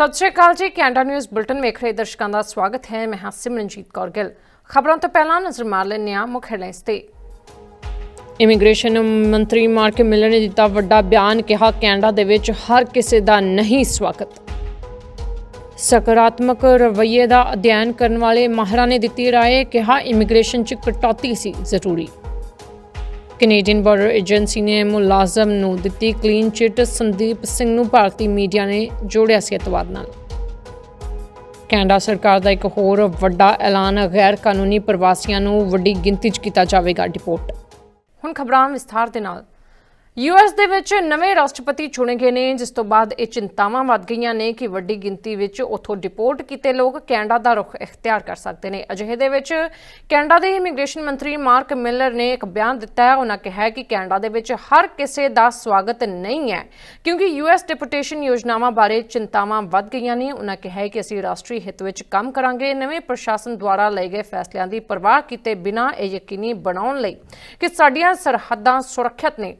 ਸਤਿ ਸ਼੍ਰੀ ਅਕਾਲ ਜੀ, Canada news bulletin ਵੇਖ ਰਹੇ ਦਰਸ਼ਕਾਂ ਦਾ ਸਵਾਗਤ ਹੈ, ਮੈਂ ਹਾਂ ਸਿਮਰਨਜੀਤ ਕੌਰ ਗਿੱਲ। ਖਬਰਾਂ ਤੋਂ ਪਹਿਲਾਂ ਨਜ਼ਰ ਮਾਰ ਲੈਂਦੇ ਹਾਂ ਮੁੱਖ ਹੈਡਲਾਈਨਸ ਤੇ। ਇਮੀਗ੍ਰੇਸ਼ਨ ਮੰਤਰੀ ਮਾਰਕ ਮਿਲਰ ਨੇ ਦਿੱਤਾ ਵੱਡਾ ਬਿਆਨ, ਕਿਹਾ ਕੈਨੇਡਾ ਦੇ ਵਿੱਚ ਹਰ ਕਿਸੇ ਦਾ ਨਹੀਂ ਸਵਾਗਤ। ਸਕਾਰਾਤਮਕ ਰਵੱਈਏ ਦਾ ਅਧਿਐਨ ਕਰਨ ਵਾਲੇ ਮਾਹਰਾਂ ਨੇ ਦਿੱਤੀ ਰਾਏ, ਕਿਹਾ ਇਮੀਗ੍ਰੇਸ਼ਨ 'ਚ ਕਟੌਤੀ ਸੀ ਜ਼ਰੂਰੀ। ਕੈਨੇਡੀਅਨ ਬਾਰਡਰ ਏਜੰਸੀ ਨੇ ਮੁਲਾਜ਼ਮ ਨੂੰ ਦਿੱਤੀ ਕਲੀਨ ਚਿੱਟ। ਸੰਦੀਪ ਸਿੰਘ ਨੂੰ ਭਾਰਤੀ ਮੀਡੀਆ ਨੇ ਜੋੜਿਆ ਸੀ ਅਤਵਾਦ ਨਾਲ। ਕੈਨੇਡਾ ਸਰਕਾਰ ਦਾ ਇੱਕ ਹੋਰ ਵੱਡਾ ਐਲਾਨ ਗੈਰ ਕਾਨੂੰਨੀ ਪ੍ਰਵਾਸੀਆਂ ਨੂੰ ਵੱਡੀ ਗਿਣਤੀ 'ਚ ਕੀਤਾ ਜਾਵੇਗਾ ਡਿਪੋਰਟ ਹੁਣ ਖਬਰਾਂ ਵਿਸਥਾਰ ਦੇ ਨਾਲ। ਯੂਐਸ ਦੇ ਵਿੱਚ ਨਵੇਂ ਰਾਸ਼ਟਰਪਤੀ ਚੁਣੇ ਗਏ ਨੇ, ਜਿਸ ਤੋਂ ਬਾਅਦ ਇਹ ਚਿੰਤਾਵਾਂ ਵੱਧ ਗਈਆਂ ਨੇ ਕਿ ਵੱਡੀ ਗਿਣਤੀ ਵਿੱਚ ਉਥੋਂ ਡਿਪੋਰਟ ਕੀਤੇ ਲੋਕ ਕੈਨੇਡਾ ਦਾ ਰੁਖ ਇਖਤਿਆਰ ਕਰ ਸਕਦੇ ਨੇ। ਅਜਿਹੇ ਦੇ ਵਿੱਚ ਕੈਨੇਡਾ ਦੇ ਇਮੀਗ੍ਰੇਸ਼ਨ ਮੰਤਰੀ ਮਾਰਕ ਮਿਲਰ ਨੇ ਇੱਕ ਬਿਆਨ ਦਿੱਤਾ ਹੈ। ਉਹਨਾਂ ਕਿਹਾ ਕਿ ਕੈਨੇਡਾ ਦੇ ਵਿੱਚ ਹਰ ਕਿਸੇ ਦਾ ਸਵਾਗਤ ਨਹੀਂ ਹੈ, ਕਿਉਂਕਿ ਯੂਐਸ ਡਿਪੋਰਟੇਸ਼ਨ ਯੋਜਨਾਵਾਂ ਬਾਰੇ ਚਿੰਤਾਵਾਂ ਵੱਧ ਗਈਆਂ ਨੇ। ਉਹਨਾਂ ਕਿਹਾ ਕਿ ਅਸੀਂ ਰਾਸ਼ਟਰੀ ਹਿੱਤ ਵਿੱਚ ਕੰਮ ਕਰਾਂਗੇ। ਨਵੇਂ ਪ੍ਰਸ਼ਾਸਨ ਦੁਆਰਾ ਲਏ ਗਏ ਫੈਸਲਿਆਂ ਦੀ ਪਰਵਾਹ ਕੀਤੇ ਬਿਨਾਂ ਇਹ ਯਕੀਨੀ ਬਣਾਉਣ ਲਈ ਕਿ ਸਾਡੀਆਂ ਸਰਹੱਦਾਂ ਸੁਰੱਖਿਅਤ ਨੇ।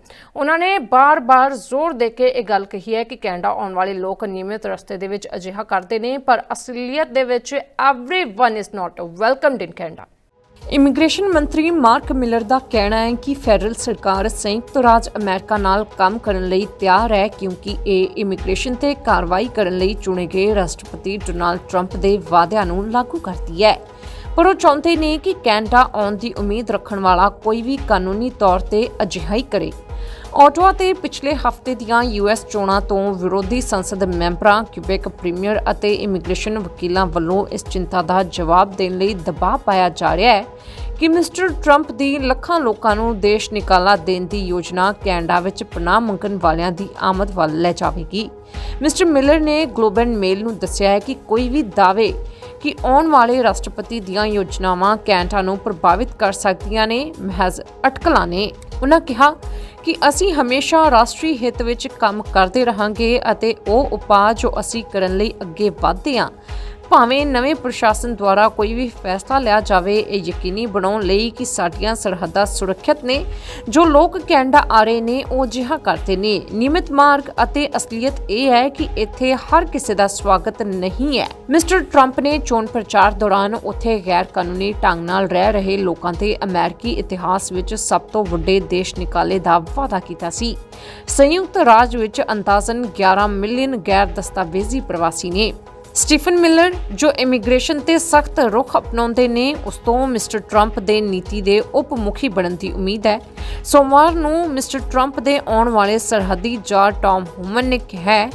ਉਹਨਾਂ ਨੇ ਬਾਰ-ਬਾਰ ਜ਼ੋਰ ਦੇ ਕੇ ਇਹ ਗੱਲ ਕਹੀ ਹੈ ਕਿ ਕੈਨੇਡਾ ਆਉਣ ਵਾਲੇ ਲੋਕ ਨਿਯਮਿਤ ਰਸਤੇ ਦੇ ਵਿੱਚ ਅਜਿਹਾ ਕਰਦੇ ਨੇ ਪਰ ਅਸਲੀਅਤ ਦੇ ਵਿੱਚ everyone is not welcomed in Canada immigration ਮੰਤਰੀ ਮਾਰਕ ਮਿਲਰ ਦਾ ਕਹਿਣਾ ਹੈ ਕਿ ਫੈਡਰਲ ਸਰਕਾਰ ਸੰਯੁਕਤ ਰਾਜ ਅਮਰੀਕਾ ਨਾਲ ਕੰਮ ਕਰਨ ਲਈ ਤਿਆਰ ਹੈ ਕਿਉਂਕਿ ਇਹ ਇਮੀਗ੍ਰੇਸ਼ਨ ਤੇ ਕਾਰਵਾਈ ਕਰਨ ਲਈ ਚੁਣੇ ਗਏ ਰਾਸ਼ਟਰਪਤੀ ਡੋਨਾਲਡ ਟਰੰਪ ਦੇ ਵਾਅਦਿਆਂ ਨੂੰ ਲਾਗੂ ਕਰਦੀ ਹੈ ਪਰ ਉਹ ਚਾਹੁੰਦੇ ਨੇ ਕਿ ਕੈਨੇਡਾ ਆਉਣ ਦੀ ਉਮੀਦ ਰੱਖਣ ਵਾਲਾ ਕੋਈ ਵੀ ਕਾਨੂੰਨੀ ਤੌਰ ਤੇ ਅਜਿਹਾ ਹੀ ਕਰੇ ਆਟਵਾ ਤੇ ਪਿਛਲੇ ਹਫ਼ਤੇ ਦੀਆਂ ਯੂਐਸ ਚੋਣਾਂ ਤੋਂ ਵਿਰੋਧੀ ਸੰਸਦ ਮੈਂਬਰਾਂ, ਕਿਊਬੈਕ ਪ੍ਰੀਮੀਅਰ ਅਤੇ ਇਮੀਗ੍ਰੇਸ਼ਨ ਵਕੀਲਾਂ ਵੱਲੋਂ ਇਸ ਚਿੰਤਾ ਦਾ ਜਵਾਬ ਦੇਣ ਲਈ ਦਬਾਅ ਪਾਇਆ ਜਾ ਰਿਹਾ ਹੈ ਕਿ ਮਿਸਟਰ ਟਰੰਪ ਦੀ ਲੱਖਾਂ ਲੋਕਾਂ ਨੂੰ ਦੇਸ਼ ਨਿਕਾਲਾ ਦੇਣ ਦੀ ਯੋਜਨਾ ਕੈਨੇਡਾ ਵਿੱਚ ਪਨਾਹ ਮੰਗਣ ਵਾਲਿਆਂ ਦੀ ਆਮਦ ਵੱਲ ਲੈ ਜਾਵੇਗੀ। ਮਿਸਟਰ ਮਿਲਰ ਨੇ ਗਲੋਬਲ ਮੇਲ ਨੂੰ ਦੱਸਿਆ ਹੈ ਕਿ ਕੋਈ ਵੀ ਦਾਅਵੇ ਕਿ ਆਉਣ ਵਾਲੇ ਰਾਸ਼ਟਰਪਤੀ ਦੀਆਂ ਯੋਜਨਾਵਾਂ ਕੈਨੇਡਾ ਨੂੰ ਪ੍ਰਭਾਵਿਤ ਕਰ ਸਕਦੀਆਂ ਨੇ, ਮਹਿਜ਼ ਅਟਕਲਾਂ ਨੇ। ਉਹਨਾਂ ਕਿਹਾ ਕਿ ਅਸੀਂ ਹਮੇਸ਼ਾ ਰਾਸ਼ਟਰੀ ਹਿੱਤ ਵਿੱਚ ਕੰਮ ਕਰਦੇ ਰਹਾਂਗੇ ਅਤੇ ਉਹ ਉਪਾਅ ਜੋ ਅਸੀਂ ਕਰਨ ਲਈ ਅੱਗੇ ਵਧਦੇ ਹਾਂ ਭਾਵੇਂ ਨਵੇਂ ਪ੍ਰਸ਼ਾਸਨ ਦੁਆਰਾ ਕੋਈ ਵੀ ਫੈਸਲਾ ਲਿਆ ਜਾਵੇ, ਇਹ ਯਕੀਨੀ ਬਣਾਉਣ ਲਈ ਕਿ ਸਾਡੀਆਂ ਸਰਹੱਦਾਂ ਸੁਰੱਖਿਅਤ ਨੇ। ਜੋ ਲੋਕ ਕੈਨੇਡਾ ਆ ਰਹੇ ਨੇ, ਉਹ ਜਿਹਾ ਕਰਦੇ ਨੇ। ਨਿਯਮਿਤ ਮਾਰਗ ਅਤੇ ਅਸਲੀਅਤ ਇਹ ਹੈ ਕਿ ਇੱਥੇ ਹਰ ਕਿਸੇ ਦਾ ਸਵਾਗਤ ਨਹੀਂ ਹੈ। ਮਿਸਟਰ ਟਰੰਪ ਨੇ ਚੋਣ ਪ੍ਰਚਾਰ ਦੌਰਾਨ ਉੱਥੇ ਗੈਰ ਕਾਨੂੰਨੀ ਢੰਗ ਨਾਲ ਰਹਿ ਰਹੇ ਲੋਕਾਂ ਤੇ ਅਮਰੀਕੀ ਇਤਿਹਾਸ ਵਿੱਚ ਸਭ ਤੋਂ ਵੱਡੇ ਦੇਸ਼ ਨਿਕਾਲੇ ਦਾ ਵਾਅਦਾ ਕੀਤਾ ਸੀ। ਸੰਯੁਕਤ ਰਾਜ ਵਿੱਚ ਅੰਦਾਜ਼ਨ 11 ਮਿਲੀਅਨ ਗੈਰ ਦਸਤਾਵੇਜ਼ੀ ਪ੍ਰਵਾਸੀ ਨੇ। ਸਟੀਫਨ ਮਿਲਰ, ਜੋ ਇਮੀਗ੍ਰੇਸ਼ਨ ਤੇ ਸਖਤ ਰੁਖ ਅਪਣਾਉਂਦੇ ਨੇ, ਉਸ ਤੋਂ ਮਿਸਟਰ ਟਰੰਪ ਦੇ ਨੀਤੀ ਦੇ ਉਪ ਮੁਖੀ ਬਣਨ ਦੀ ਉਮੀਦ ਹੈ। ਸੋਮਵਾਰ ਨੂੰ ਮਿਸਟਰ ਟਰੰਪ ਦੇ ਆਉਣ ਵਾਲੇ ਸਰਹੱਦੀ ਜਾਰ ਟਾਮ ਹੁਮਨ ਨੇ ਕਿਹਾ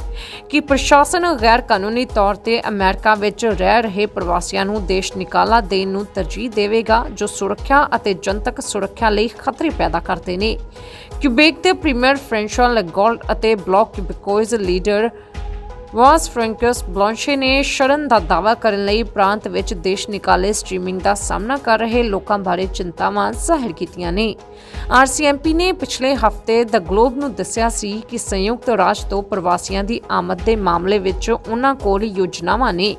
ਕਿ ਪ੍ਰਸ਼ਾਸਨ ਗੈਰ ਕਾਨੂੰਨੀ ਤੌਰ ਤੇ ਅਮਰੀਕਾ ਵਿੱਚ ਰਹਿ ਰਹੇ ਪ੍ਰਵਾਸੀਆਂ ਨੂੰ ਦੇਸ਼ ਨਿਕਾਲਾ ਦੇਣ ਨੂੰ ਤਰਜੀਹ ਦੇਵੇਗਾ, ਜੋ ਸੁਰੱਖਿਆ ਅਤੇ ਜਨਤਕ ਸੁਰੱਖਿਆ ਲਈ ਖਤਰੇ ਪੈਦਾ ਕਰਦੇ ਨੇ। ਕਿਊਬੇਕ ਦੇ ਪ੍ਰੀਮੀਅਰ ਫ੍ਰੈਂਸ਼ੋਨ ਲੈਗੋਲਡ ਅਤੇ ਬਲੌਕ ਕਿਊਬਿਕੋਇਜ਼ ਲੀਡਰ ਵਾਸ ਫ੍ਰੈਂਕਸ ਬਲੌਂਸ਼ੇ ਨੇ ਸ਼ਰਨ ਦਾ ਦਾਅਵਾ ਕਰਨ ਲਈ ਪ੍ਰਾਂਤ ਵਿੱਚ ਦੇਸ਼ ਨਿਕਾਲੇ ਸਟ੍ਰੀਮਿੰਗ ਦਾ ਸਾਹਮਣਾ ਕਰ ਰਹੇ ਲੋਕਾਂ ਬਾਰੇ ਚਿੰਤਾਵਾਂ ਜ਼ਾਹਿਰ ਕੀਤੀਆਂ ਨੇ। ਆਰਸੀਐਮਪੀ ਨੇ ਪਿਛਲੇ ਹਫ਼ਤੇ ਦ ਗਲੋਬ ਨੂੰ ਦੱਸਿਆ ਸੀ ਕਿ ਸੰਯੁਕਤ ਰਾਜ ਤੋਂ ਪ੍ਰਵਾਸੀਆਂ ਦੀ ਆਮਦ ਦੇ ਮਾਮਲੇ ਵਿੱਚ ਉਹਨਾਂ ਕੋਲ ਯੋਜਨਾਵਾਂ ਨੇ।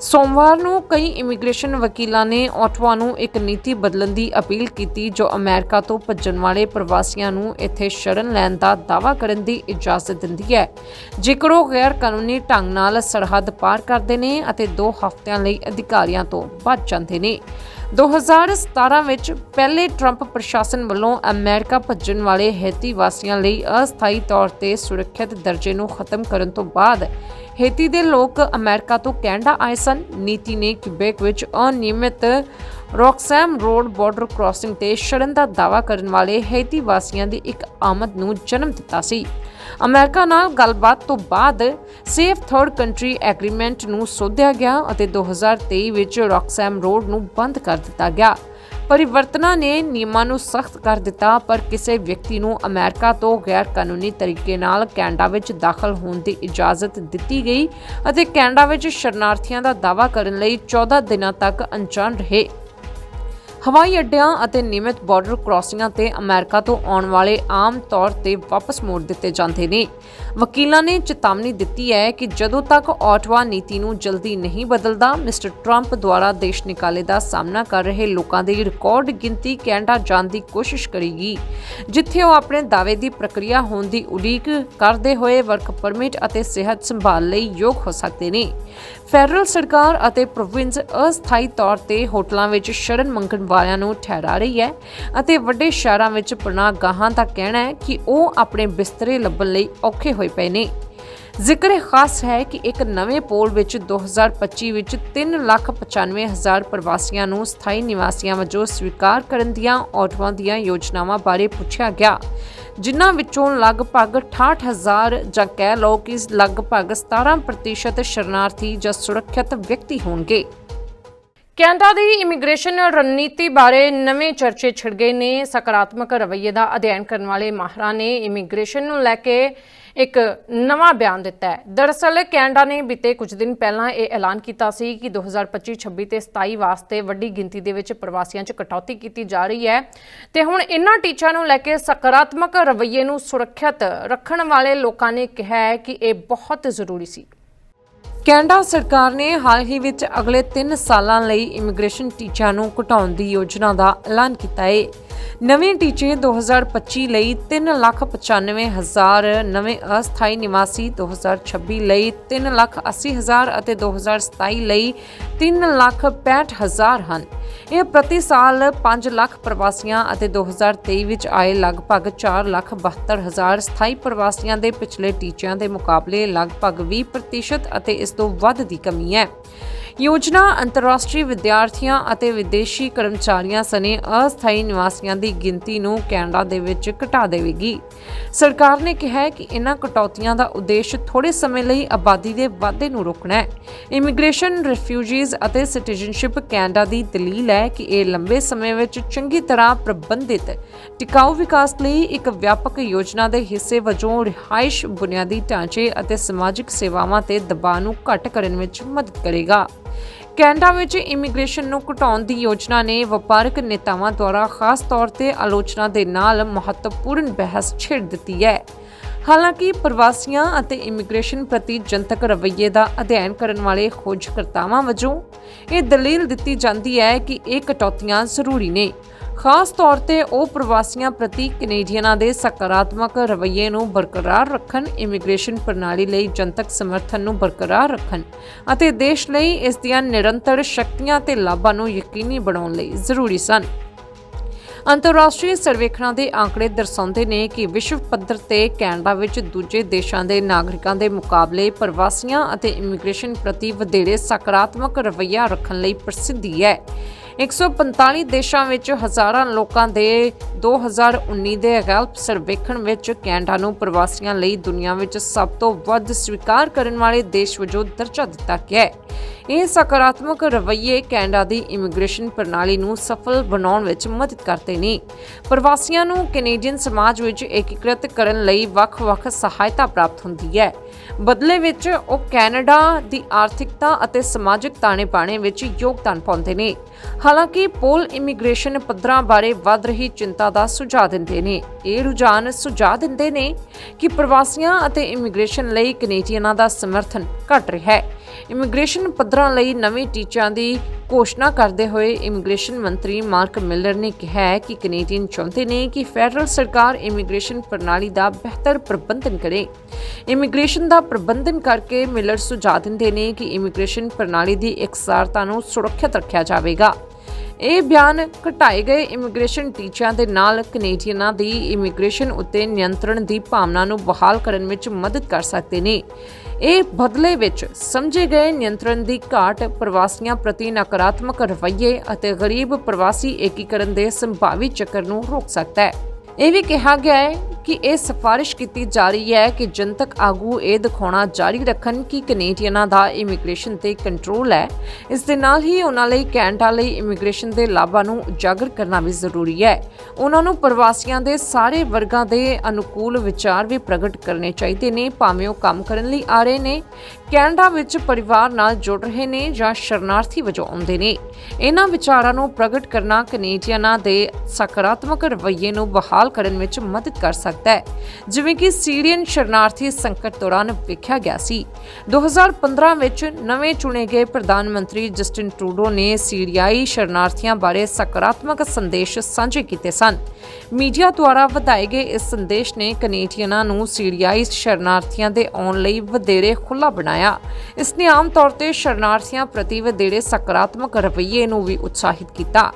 ਸੋਮਵਾਰ ਨੂੰ ਕਈ ਇਮੀਗ੍ਰੇਸ਼ਨ ਵਕੀਲਾਂ ਨੇ ਆਟਵਾ ਨੂੰ ਇੱਕ ਨੀਤੀ ਬਦਲਣ ਦੀ ਅਪੀਲ ਕੀਤੀ, ਜੋ ਅਮਰੀਕਾ ਤੋਂ ਭੱਜਣ ਵਾਲੇ ਪ੍ਰਵਾਸੀਆਂ ਨੂੰ ਇੱਥੇ ਸ਼ਰਨ ਲੈਣ ਦਾ ਦਾਅਵਾ ਕਰਨ ਦੀ ਇਜਾਜ਼ਤ ਦਿੰਦੀ ਹੈ। ਜੇਕਰ ਉਹ ਗੈਰ ਕਾਨੂੰਨੀ ਢੰਗ ਨਾਲ ਸਰਹੱਦ ਪਾਰ ਕਰਦੇ ਨੇ ਅਤੇ 2 ਹਫ਼ਤਿਆਂ ਲਈ ਅਧਿਕਾਰੀਆਂ ਤੋਂ ਬਚ ਜਾਂਦੇ ਨੇ। 2017 ਵਿੱਚ ਪਹਿਲੇ ਟਰੰਪ ਪ੍ਰਸ਼ਾਸਨ ਵੱਲੋਂ ਅਮਰੀਕਾ ਭੱਜਣ ਵਾਲੇ ਹੈਤੀ ਵਾਸੀਆਂ ਲਈ ਅਸਥਾਈ ਤੌਰ ਤੇ ਸੁਰੱਖਿਅਤ ਦਰਜੇ ਨੂੰ ਖਤਮ ਕਰਨ ਤੋਂ ਬਾਅਦ ਹੈਤੀ ਦੇ ਲੋਕ ਅਮਰੀਕਾ ਤੋਂ ਕੈਨੇਡਾ ਆਏ ਸਨ। ਨੀਤੀ ਨੇ ਕਿਬੇਕ ਵਿੱਚ ਅਨਿਯਮਿਤ ਰੌਕਸੈਮ ਰੋਡ ਬਾਰਡਰ ਕ੍ਰਾਸਿੰਗ ਤੇ ਸ਼ਰਨ ਦਾ ਦਾਅਵਾ ਕਰਨ ਵਾਲੇ ਹੈਤੀ ਵਾਸੀਆਂ ਦੀ ਇੱਕ ਆਮਦ ਨੂੰ ਜਨਮ ਦਿੱਤਾ ਸੀ। ਅਮਰੀਕਾ ਨਾਲ ਗੱਲਬਾਤ ਤੋਂ ਬਾਅਦ ਸੇਫ ਥਰਡ ਕੰਟਰੀ ਐਗਰੀਮੈਂਟ ਨੂੰ ਸੋਧਿਆ ਗਿਆ ਅਤੇ 2023 ਵਿੱਚ ਰੌਕਸੈਮ ਰੋਡ ਨੂੰ ਬੰਦ ਕਰ ਦਿੱਤਾ ਗਿਆ। ਪਰਿਵਰਤਨਾਂ ਨੇ ਨਿਯਮਾਂ ਨੂੰ ਸਖਤ ਕਰ ਦਿੱਤਾ, ਪਰ ਕਿਸੇ ਵਿਅਕਤੀ ਨੂੰ ਅਮਰੀਕਾ ਤੋਂ ਗੈਰ ਕਾਨੂੰਨੀ ਤਰੀਕੇ ਨਾਲ ਕੈਨੇਡਾ ਵਿੱਚ ਦਾਖਲ ਹੋਣ ਦੀ ਇਜਾਜ਼ਤ ਦਿੱਤੀ ਗਈ ਅਤੇ ਕੈਨੇਡਾ ਵਿੱਚ ਸ਼ਰਨਾਰਥੀਆਂ ਦਾ ਦਾਅਵਾ ਕਰਨ ਲਈ 14 ਦਿਨਾਂ ਤੱਕ ਅਣਜਾਣ ਰਹੇ। ਹਵਾਈ ਅੱਡਿਆਂ ਅਤੇ ਨਿਯਮਿਤ ਬਾਰਡਰ ਕ੍ਰਾਸਿੰਗਾਂ ਤੇ ਅਮਰੀਕਾ ਤੋਂ ਆਉਣ ਵਾਲੇ ਆਮ ਤੌਰ ਤੇ ਵਾਪਸ ਮੋੜ ਦਿੱਤੇ ਜਾਂਦੇ ਨੇ। ਵਕੀਲਾਂ ਨੇ ਚੇਤਾਵਨੀ ਦਿੱਤੀ ਹੈ ਕਿ ਜਦੋਂ ਤੱਕ ਆਟਵਾ ਨੀਤੀ ਨੂੰ ਜਲਦੀ ਨਹੀਂ ਬਦਲਦਾ, ਮਿਸਟਰ ਟਰੰਪ ਦੁਆਰਾ ਦੇਸ਼ ਨਿਕਾਲੇ ਦਾ ਸਾਹਮਣਾ ਕਰ ਰਹੇ ਲੋਕਾਂ ਦੀ ਰਿਕਾਰਡ ਗਿਣਤੀ ਕੈਨੇਡਾ ਜਾਣ ਦੀ ਕੋਸ਼ਿਸ਼ ਕਰੇਗੀ, ਜਿੱਥੇ ਉਹ ਆਪਣੇ ਦਾਅਵੇ ਦੀ ਪ੍ਰਕਿਰਿਆ ਹੋਣ ਦੀ ਉਡੀਕ ਕਰਦੇ ਹੋਏ ਵਰਕ ਪਰਮਿਟ ਅਤੇ ਸਿਹਤ ਸੰਭਾਲ ਲਈ ਯੋਗ ਹੋ ਸਕਦੇ ਨੇ। ਫੈਡਰਲ ਸਰਕਾਰ ਅਤੇ ਪ੍ਰੋਵਿੰਸ ਅਸਥਾਈ ਤੌਰ ਤੇ ਹੋਟਲਾਂ ਵਿੱਚ ਸ਼ਰਨ ਮੰਗਣ ਵਾਲਿਆਂ ਨੂੰ ਠਹਿਰਾ ਰਹੀ ਹੈ ਅਤੇ ਵੱਡੇ ਸ਼ਹਿਰਾਂ ਵਿੱਚ ਪਨਾਹਗਾਹਾਂ ਦਾ ਕਹਿਣਾ ਹੈ ਕਿ ਉਹ ਆਪਣੇ ਬਿਸਤਰੇ ਲੱਭਣ ਲਈ ਔਖੇ ਹੋਏ ਪਏ ਨੇ। ਜ਼ਿਕਰ ਖਾਸ ਹੈ ਕਿ ਇੱਕ ਨਵੇਂ ਪੋਲ ਵਿੱਚ 2025 ਵਿੱਚ 3,95,000 ਪ੍ਰਵਾਸੀਆਂ ਨੂੰ ਸਥਾਈ ਨਿਵਾਸੀਆਂ ਵਜੋਂ ਸਵੀਕਾਰ ਕਰਨ ਦੀਆਂ ਆਟੋਆਂ ਦੀਆਂ ਯੋਜਨਾਵਾਂ ਬਾਰੇ ਪੁੱਛਿਆ ਗਿਆ ਜਿਨ੍ਹਾਂ ਵਿੱਚੋਂ ਲਗਭਗ 68000 ਜਾਂ ਕਹਿ ਲਓ ਕਿ ਲਗਭਗ 17% ਸ਼ਰਨਾਰਥੀ ਜਾਂ ਸੁਰੱਖਿਅਤ ਵਿਅਕਤੀ ਹੋਣਗੇ। ਕੈਨੇਡਾ ਦੀ ਇਮੀਗ੍ਰੇਸ਼ਨ ਰਣਨੀਤੀ ਬਾਰੇ ਨਵੇਂ ਚਰਚੇ ਛਿੜ ਗਏ ਨੇ। ਸਕਾਰਾਤਮਕ ਰਵੱਈਏ ਦਾ ਅਧਿਐਨ ਕਰਨ ਵਾਲੇ ਮਾਹਰਾਂ ਨੇ ਇਮੀਗ੍ਰੇਸ਼ਨ ਨੂੰ ਲੈ ਕੇ ਇੱਕ ਨਵਾਂ ਬਿਆਨ ਦਿੱਤਾ ਹੈ। ਦਰਅਸਲ ਕੈਨੇਡਾ ਨੇ ਬੀਤੇ ਕੁਝ ਦਿਨ ਪਹਿਲਾਂ ਇਹ ਐਲਾਨ ਕੀਤਾ ਸੀ ਕਿ 2025-26 ਤੇ 27 ਵਾਸਤੇ ਵੱਡੀ ਗਿਣਤੀ ਦੇ ਵਿੱਚ ਪ੍ਰਵਾਸੀਆਂ 'ਚ ਕਟੌਤੀ ਕੀਤੀ ਜਾ ਰਹੀ ਹੈ ਤੇ ਹੁਣ ਇਹਨਾਂ ਟੀਚਿਆਂ ਨੂੰ ਲੈ ਕੇ ਸਕਾਰਾਤਮਕ ਰਵੱਈਏ ਨੂੰ ਸੁਰੱਖਿਅਤ ਰੱਖਣ ਵਾਲੇ ਲੋਕਾਂ ਨੇ ਕਿਹਾ ਹੈ ਕਿ ਇਹ ਬਹੁਤ ਜ਼ਰੂਰੀ ਸੀ। ਕੈਨੇਡਾ ਸਰਕਾਰ ਨੇ ਹਾਲ ਹੀ ਵਿੱਚ ਅਗਲੇ 3 ਸਾਲਾਂ ਲਈ ਇਮੀਗ੍ਰੇਸ਼ਨ ਟੀਚਿਆਂ ਨੂੰ ਘਟਾਉਣ ਦੀ ਯੋਜਨਾ ਦਾ ਐਲਾਨ ਕੀਤਾ ਹੈ ਨਵੇਂ ਟੀਚੇ 2025 ਲਈ 3,95,000 ਨਵੇਂ ਅਸਥਾਈ ਨਿਵਾਸੀ 2026 ਲਈ 3,80,000 ਅਤੇ 2027 ਲਈ 3,65,000 ਹਨ। ਇਹ ਪ੍ਰਤੀ ਸਾਲ 5 ਲੱਖ ਪ੍ਰਵਾਸੀਆਂ ਅਤੇ 2023 ਵਿੱਚ ਆਏ ਲਗਭਗ 4,72,000 ਸਥਾਈ ਪ੍ਰਵਾਸੀਆਂ ਦੇ ਪਿਛਲੇ ਟੀਚਿਆਂ ਦੇ ਮੁਕਾਬਲੇ ਲਗਭਗ 20% ਅਤੇ ਇਸ ਤੋਂ ਵੱਧ ਦੀ ਕਮੀ ਹੈ। ਯੋਜਨਾ ਅੰਤਰਰਾਸ਼ਟਰੀ ਵਿਦਿਆਰਥੀਆਂ ਅਤੇ ਵਿਦੇਸ਼ੀ ਕਰਮਚਾਰੀਆਂ ਸਣੇ ਅਸਥਾਈ ਨਿਵਾਸੀਆਂ ਦੀ ਗਿਣਤੀ ਨੂੰ ਕੈਨੇਡਾ ਦੇ ਵਿੱਚ ਘਟਾ ਦੇਵੇਗੀ। ਸਰਕਾਰ ਨੇ ਕਿਹਾ ਹੈ ਕਿ ਇਹਨਾਂ ਕਟੌਤੀਆਂ ਦਾ ਉਦੇਸ਼ ਥੋੜੇ ਸਮੇਂ ਲਈ ਆਬਾਦੀ ਦੇ ਵਾਧੇ ਨੂੰ ਰੋਕਣਾ ਹੈ। ਇਮੀਗ੍ਰੇਸ਼ਨ, ਰਿਫਿਊਜੀਜ਼ ਅਤੇ ਸਿਟੀਜ਼ਨਸ਼ਿਪ ਕੈਨੇਡਾ ਦੀ ਦਲੀਲ ਹੈ ਕਿ ਇਹ ਲੰਬੇ ਸਮੇਂ ਵਿੱਚ ਚੰਗੀ ਤਰ੍ਹਾਂ ਪ੍ਰਬੰਧਿਤ ਟਿਕਾਊ ਵਿਕਾਸ ਲਈ ਇੱਕ ਵਿਆਪਕ ਯੋਜਨਾ ਦੇ ਹਿੱਸੇ ਵਜੋਂ ਰਿਹਾਇਸ਼, ਬੁਨਿਆਦੀ ਢਾਂਚੇ ਅਤੇ ਸਮਾਜਿਕ ਸੇਵਾਵਾਂ ਤੇ ਦਬਾਅ ਨੂੰ ਘੱਟ ਕਰਨ ਵਿੱਚ ਮਦਦ ਕਰੇਗਾ। ਕੈਨੇਡਾ ਵਿੱਚ ਇਮੀਗ੍ਰੇਸ਼ਨ ਨੂੰ ਘਟਾਉਣ ਦੀ ਯੋਜਨਾ ਨੇ ਵਪਾਰਕ ਨੇਤਾਵਾਂ ਦੁਆਰਾ ਖਾਸ ਤੌਰ ਤੇ ਆਲੋਚਨਾ ਦੇ ਨਾਲ ਮਹੱਤਵਪੂਰਨ ਬਹਿਸ ਛੇੜ ਦਿੱਤੀ ਹੈ। ਹਾਲਾਂਕਿ ਪ੍ਰਵਾਸੀਆਂ ਅਤੇ ਇਮੀਗ੍ਰੇਸ਼ਨ ਪ੍ਰਤੀ ਜਨਤਕ ਰਵੱਈਏ ਦਾ ਅਧਿਐਨ ਕਰਨ ਵਾਲੇ ਖੋਜਕਰਤਾਵਾਂ ਵਜੋਂ ਇਹ ਦਲੀਲ ਦਿੱਤੀ ਜਾਂਦੀ ਹੈ ਕਿ ਇਹ ਕਟੌਤੀਆਂ ਜ਼ਰੂਰੀ ਨੇ। ਖਾਸ ਤੌਰ ਤੇ ਉਹ ਪ੍ਰਵਾਸੀਆਂ ਪ੍ਰਤੀ ਕੈਨੇਡੀਅਨਾਂ ਦੇ ਸਕਾਰਾਤਮਕ ਰਵੱਈਏ ਨੂੰ ਬਰਕਰਾਰ ਰੱਖਣ, ਇਮੀਗ੍ਰੇਸ਼ਨ ਪ੍ਰਣਾਲੀ ਲਈ ਜਨਤਕ ਸਮਰਥਨ ਨੂੰ ਬਰਕਰਾਰ ਰੱਖਣ ਅਤੇ ਦੇਸ਼ ਲਈ ਇਸ ਦੀਆਂ ਨਿਰੰਤਰ ਸ਼ਕਤੀਆਂ ਤੇ ਲਾਭਾਂ ਨੂੰ ਯਕੀਨੀ ਬਣਾਉਣ ਲਈ ਜ਼ਰੂਰੀ ਸਨ। ਅੰਤਰਰਾਸ਼ਟਰੀ ਸਰਵੇਖਣਾਂ ਦੇ ਆંકੜੇ ਦਰਸਾਉਂਦੇ ਨੇ ਕਿ ਵਿਸ਼ਵ ਪੱਧਰ ਤੇ ਕੈਨੇਡਾ ਵਿੱਚ ਦੂਜੇ ਦੇਸ਼ਾਂ ਦੇ ਨਾਗਰਿਕਾਂ ਦੇ ਮੁਕਾਬਲੇ ਪ੍ਰਵਾਸੀਆਂ ਅਤੇ ਇਮੀਗ੍ਰੇਸ਼ਨ ਪ੍ਰਤੀ ਵਧੇਰੇ ਸਕਾਰਾਤਮਕ ਰਵੱਈਆ ਰੱਖਣ ਲਈ ਪ੍ਰਸਿੱਧੀ ਹੈ। 145 ਦੇਸ਼ਾਂ ਵਿੱਚ ਹਜ਼ਾਰਾਂ ਲੋਕਾਂ ਦੇ 2019 ਦੇ ਗੈਲਪ ਸਰਵੇਖਣ ਵਿੱਚ ਕੈਨੇਡਾ ਨੂੰ ਪ੍ਰਵਾਸੀਆਂ ਲਈ ਦੁਨੀਆ ਵਿੱਚ ਸਭ ਤੋਂ ਵੱਧ ਸਵੀਕਾਰ ਕਰਨ ਵਾਲੇ ਦੇਸ਼ ਵਜੋਂ ਦਰਜਾ ਦਿੱਤਾ ਗਿਆ ਹੈ। ਇਹ ਸਕਾਰਾਤਮਕ ਰਵੱਈਏ ਕੈਨੇਡਾ ਦੀ ਇਮੀਗ੍ਰੇਸ਼ਨ ਪ੍ਰਣਾਲੀ ਨੂੰ ਸਫਲ ਬਣਾਉਣ ਵਿੱਚ ਮਦਦ ਕਰਦੇ ਨੇ। ਪ੍ਰਵਾਸੀਆਂ ਨੂੰ ਕੈਨੇਡੀਅਨ ਸਮਾਜ ਵਿੱਚ ਏਕੀਕ੍ਰਿਤ ਕਰਨ ਲਈ ਵੱਖ-ਵੱਖ ਸਹਾਇਤਾ ਪ੍ਰਾਪਤ ਹੁੰਦੀ ਹੈ। ਬਦਲੇ ਵਿੱਚ ਉਹ ਕੈਨੇਡਾ ਦੀ ਆਰਥਿਕਤਾ ਅਤੇ ਸਮਾਜਿਕ ਤਾਣੇ-ਬਾਣੇ ਵਿੱਚ ਯੋਗਦਾਨ ਪਾਉਂਦੇ ਨੇ। ਹਾਲਾਂਕਿ ਪੋਲ ਇਮੀਗ੍ਰੇਸ਼ਨ ਪੱਧਰਾਂ ਬਾਰੇ ਵੱਧ ਰਹੀ ਚਿੰਤਾ ਦਾ ਸੁਝਾਅ ਦਿੰਦੇ ਨੇ। ਇਹ ਰੁਝਾਨ ਸੁਝਾਅ ਦਿੰਦੇ ਨੇ ਕਿ ਪ੍ਰਵਾਸੀਆਂ ਅਤੇ ਇਮੀਗ੍ਰੇਸ਼ਨ ਲਈ ਕੈਨੇਡੀਅਨਾਂ ਦਾ ਸਮਰਥਨ ਘਟ ਰਿਹਾ ਹੈ। ਇਮੀਗ੍ਰੇਸ਼ਨ ਪੱਧਰਾਂ ਲਈ ਨਵੇਂ ਟੀਚਿਆਂ ਦੀ ਘੋਸ਼ਣਾ ਕਰਦੇ ਹੋਏ ਇਮੀਗ੍ਰੇਸ਼ਨ ਮੰਤਰੀ ਮਾਰਕ ਮਿਲਰ ਨੇ ਕਿਹਾ ਹੈ ਕਿ ਕੈਨੇਡੀਅਨ ਚਾਹੁੰਦੇ ਨੇ ਕਿ ਫੈਡਰਲ ਸਰਕਾਰ ਇਮੀਗ੍ਰੇਸ਼ਨ ਪ੍ਰਣਾਲੀ ਦਾ ਬਿਹਤਰ ਪ੍ਰਬੰਧਨ ਕਰੇ। ਇਮੀਗ੍ਰੇਸ਼ਨ ਦਾ ਪ੍ਰਬੰਧਨ ਕਰਕੇ ਮਿਲਰ ਸੁਝਾਅ ਦਿੰਦੇ ਨੇ ਕਿ ਇਮੀਗ੍ਰੇਸ਼ਨ ਪ੍ਰਣਾਲੀ ਦੀ ਇਕਸਾਰਤਾ ਨੂੰ ਸੁਰੱਖਿਅਤ ਰੱਖਿਆ ਜਾਵੇਗਾ। ਇਹ ਬਿਆਨ ਘਟਾਏ ਗਏ ਇਮੀਗ੍ਰੇਸ਼ਨ ਟੀਚਿਆਂ ਦੇ ਨਾਲ ਕੈਨੇਡੀਅਨਾਂ ਦੀ ਇਮੀਗ੍ਰੇਸ਼ਨ ਉੱਤੇ ਨਿਯੰਤਰਣ ਦੀ ਭਾਵਨਾ ਨੂੰ ਬਹਾਲ ਕਰਨ ਵਿੱਚ ਮਦਦ ਕਰ ਸਕਦੇ ਨੇ। ਇਹ ਬਦਲੇ ਵਿੱਚ ਸਮਝੇ ਗਏ ਨਿਯੰਤਰਣ ਦੀ ਘਾਟ ਪ੍ਰਵਾਸੀਆਂ ਪ੍ਰਤੀ ਨਕਾਰਾਤਮਕ ਰਵੱਈਏ ਅਤੇ ਗਰੀਬ ਪ੍ਰਵਾਸੀ ਏਕੀਕਰਨ ਦੇ ਸੰਭਾਵੀ ਚੱਕਰ ਨੂੰ ਰੋਕ ਸਕਦਾ ਹੈ। ਇਹ ਵੀ ਕਿਹਾ ਗਿਆ ਹੈ ਕਿ ਇਹ ਸਿਫਾਰਿਸ਼ ਕੀਤੀ ਜਾ ਰਹੀ ਹੈ ਕਿ ਜਨਤਕ ਆਗੂ ਇਹ ਦਿਖਾਉਣਾ ਜਾਰੀ ਰੱਖਣ ਕਿ ਕੈਨੇਡੀਅਨਾਂ ਦਾ ਇਮੀਗ੍ਰੇਸ਼ਨ ਤੇ ਕੰਟਰੋਲ ਹੈ। ਇਸ ਦੇ ਨਾਲ ਹੀ ਉਹਨਾਂ ਲਈ ਕੈਨੇਡਾ ਲਈ ਇਮੀਗ੍ਰੇਸ਼ਨ ਦੇ ਲਾਭਾਂ ਨੂੰ ਉਜਾਗਰ ਕਰਨਾ ਵੀ ਜ਼ਰੂਰੀ ਹੈ। ਉਹਨਾਂ ਨੂੰ ਪ੍ਰਵਾਸੀਆਂ ਦੇ ਸਾਰੇ ਵਰਗਾਂ ਦੇ ਅਨੁਕੂਲ ਵਿਚਾਰ ਵੀ ਪ੍ਰਗਟ ਕਰਨੇ ਚਾਹੀਦੇ ਨੇ, ਭਾਵੇਂ ਉਹ ਕੰਮ ਕਰਨ ਲਈ ਆ ਰਹੇ ਨੇ, ਕੈਨੇਡਾ ਵਿੱਚ ਪਰਿਵਾਰ ਨਾਲ ਜੁੜ ਰਹੇ ਨੇ ਜਾਂ ਸ਼ਰਨਾਰਥੀ ਵਜੋਂ ਆਉਂਦੇ ਨੇ। ਇਹਨਾਂ ਵਿਚਾਰਾਂ ਨੂੰ ਪ੍ਰਗਟ ਕਰਨਾ ਕੈਨੇਡੀਅਨਾਂ ਦੇ ਸਕਾਰਾਤਮਕ ਰਵੱਈਏ ਨੂੰ ਬਹਾਲ ਕਰਨ ਵਿੱਚ ਮਦਦ ਕਰ ਸਕਦਾ ਹੈ। ਜਿਵੇਂ ਕਿ ਸੀਰੀਅਨ ਸ਼ਰਨਾਰਥੀ ਸੰਕਟ ਦੌਰਾਨ ਵੇਖਿਆ ਗਿਆ ਸੀ। 2015 ਵਿੱਚ ਨਵੇਂ ਚੁਣੇ ਗਏ ਪ੍ਰਧਾਨ ਮੰਤਰੀ ਜਸਟਿਨ ਟਰੂਡੋ ਨੇ ਸੀਰੀਆਈ ਸ਼ਰਨਾਰਥੀਆਂ ਬਾਰੇ ਸਕਾਰਾਤਮਕ ਸੰਦੇਸ਼ ਸਾਂਝੇ ਕੀਤੇ ਸਨ। ਮੀਡੀਆ ਦੁਆਰਾ ਵਧਾਏ ਗਏ ਇਸ ਸੰਦੇਸ਼ ਨੇ ਕੈਨੇਡੀਅਨਾਂ ਨੂੰ ਸੀਰੀਆਈ ਸ਼ਰਨਾਰਥੀਆਂ ਦੇ ਆਉਣ ਲਈ ਵਧੇਰੇ ਖੁੱਲ੍ਹਾ ਬਣਾਇਆ। ਇਸ ਨੇ ਆਮ ਤੌਰ ਤੇ ਸ਼ਰਨਾਰਥੀਆਂ ਪ੍ਰਤੀ ਵਧੇਰੇ ਸਕਾਰਾਤਮਕ ਰਵੱਈਏ ਨੂੰ ਵੀ ਉਤਸ਼ਾਹਿਤ ਕੀਤਾ।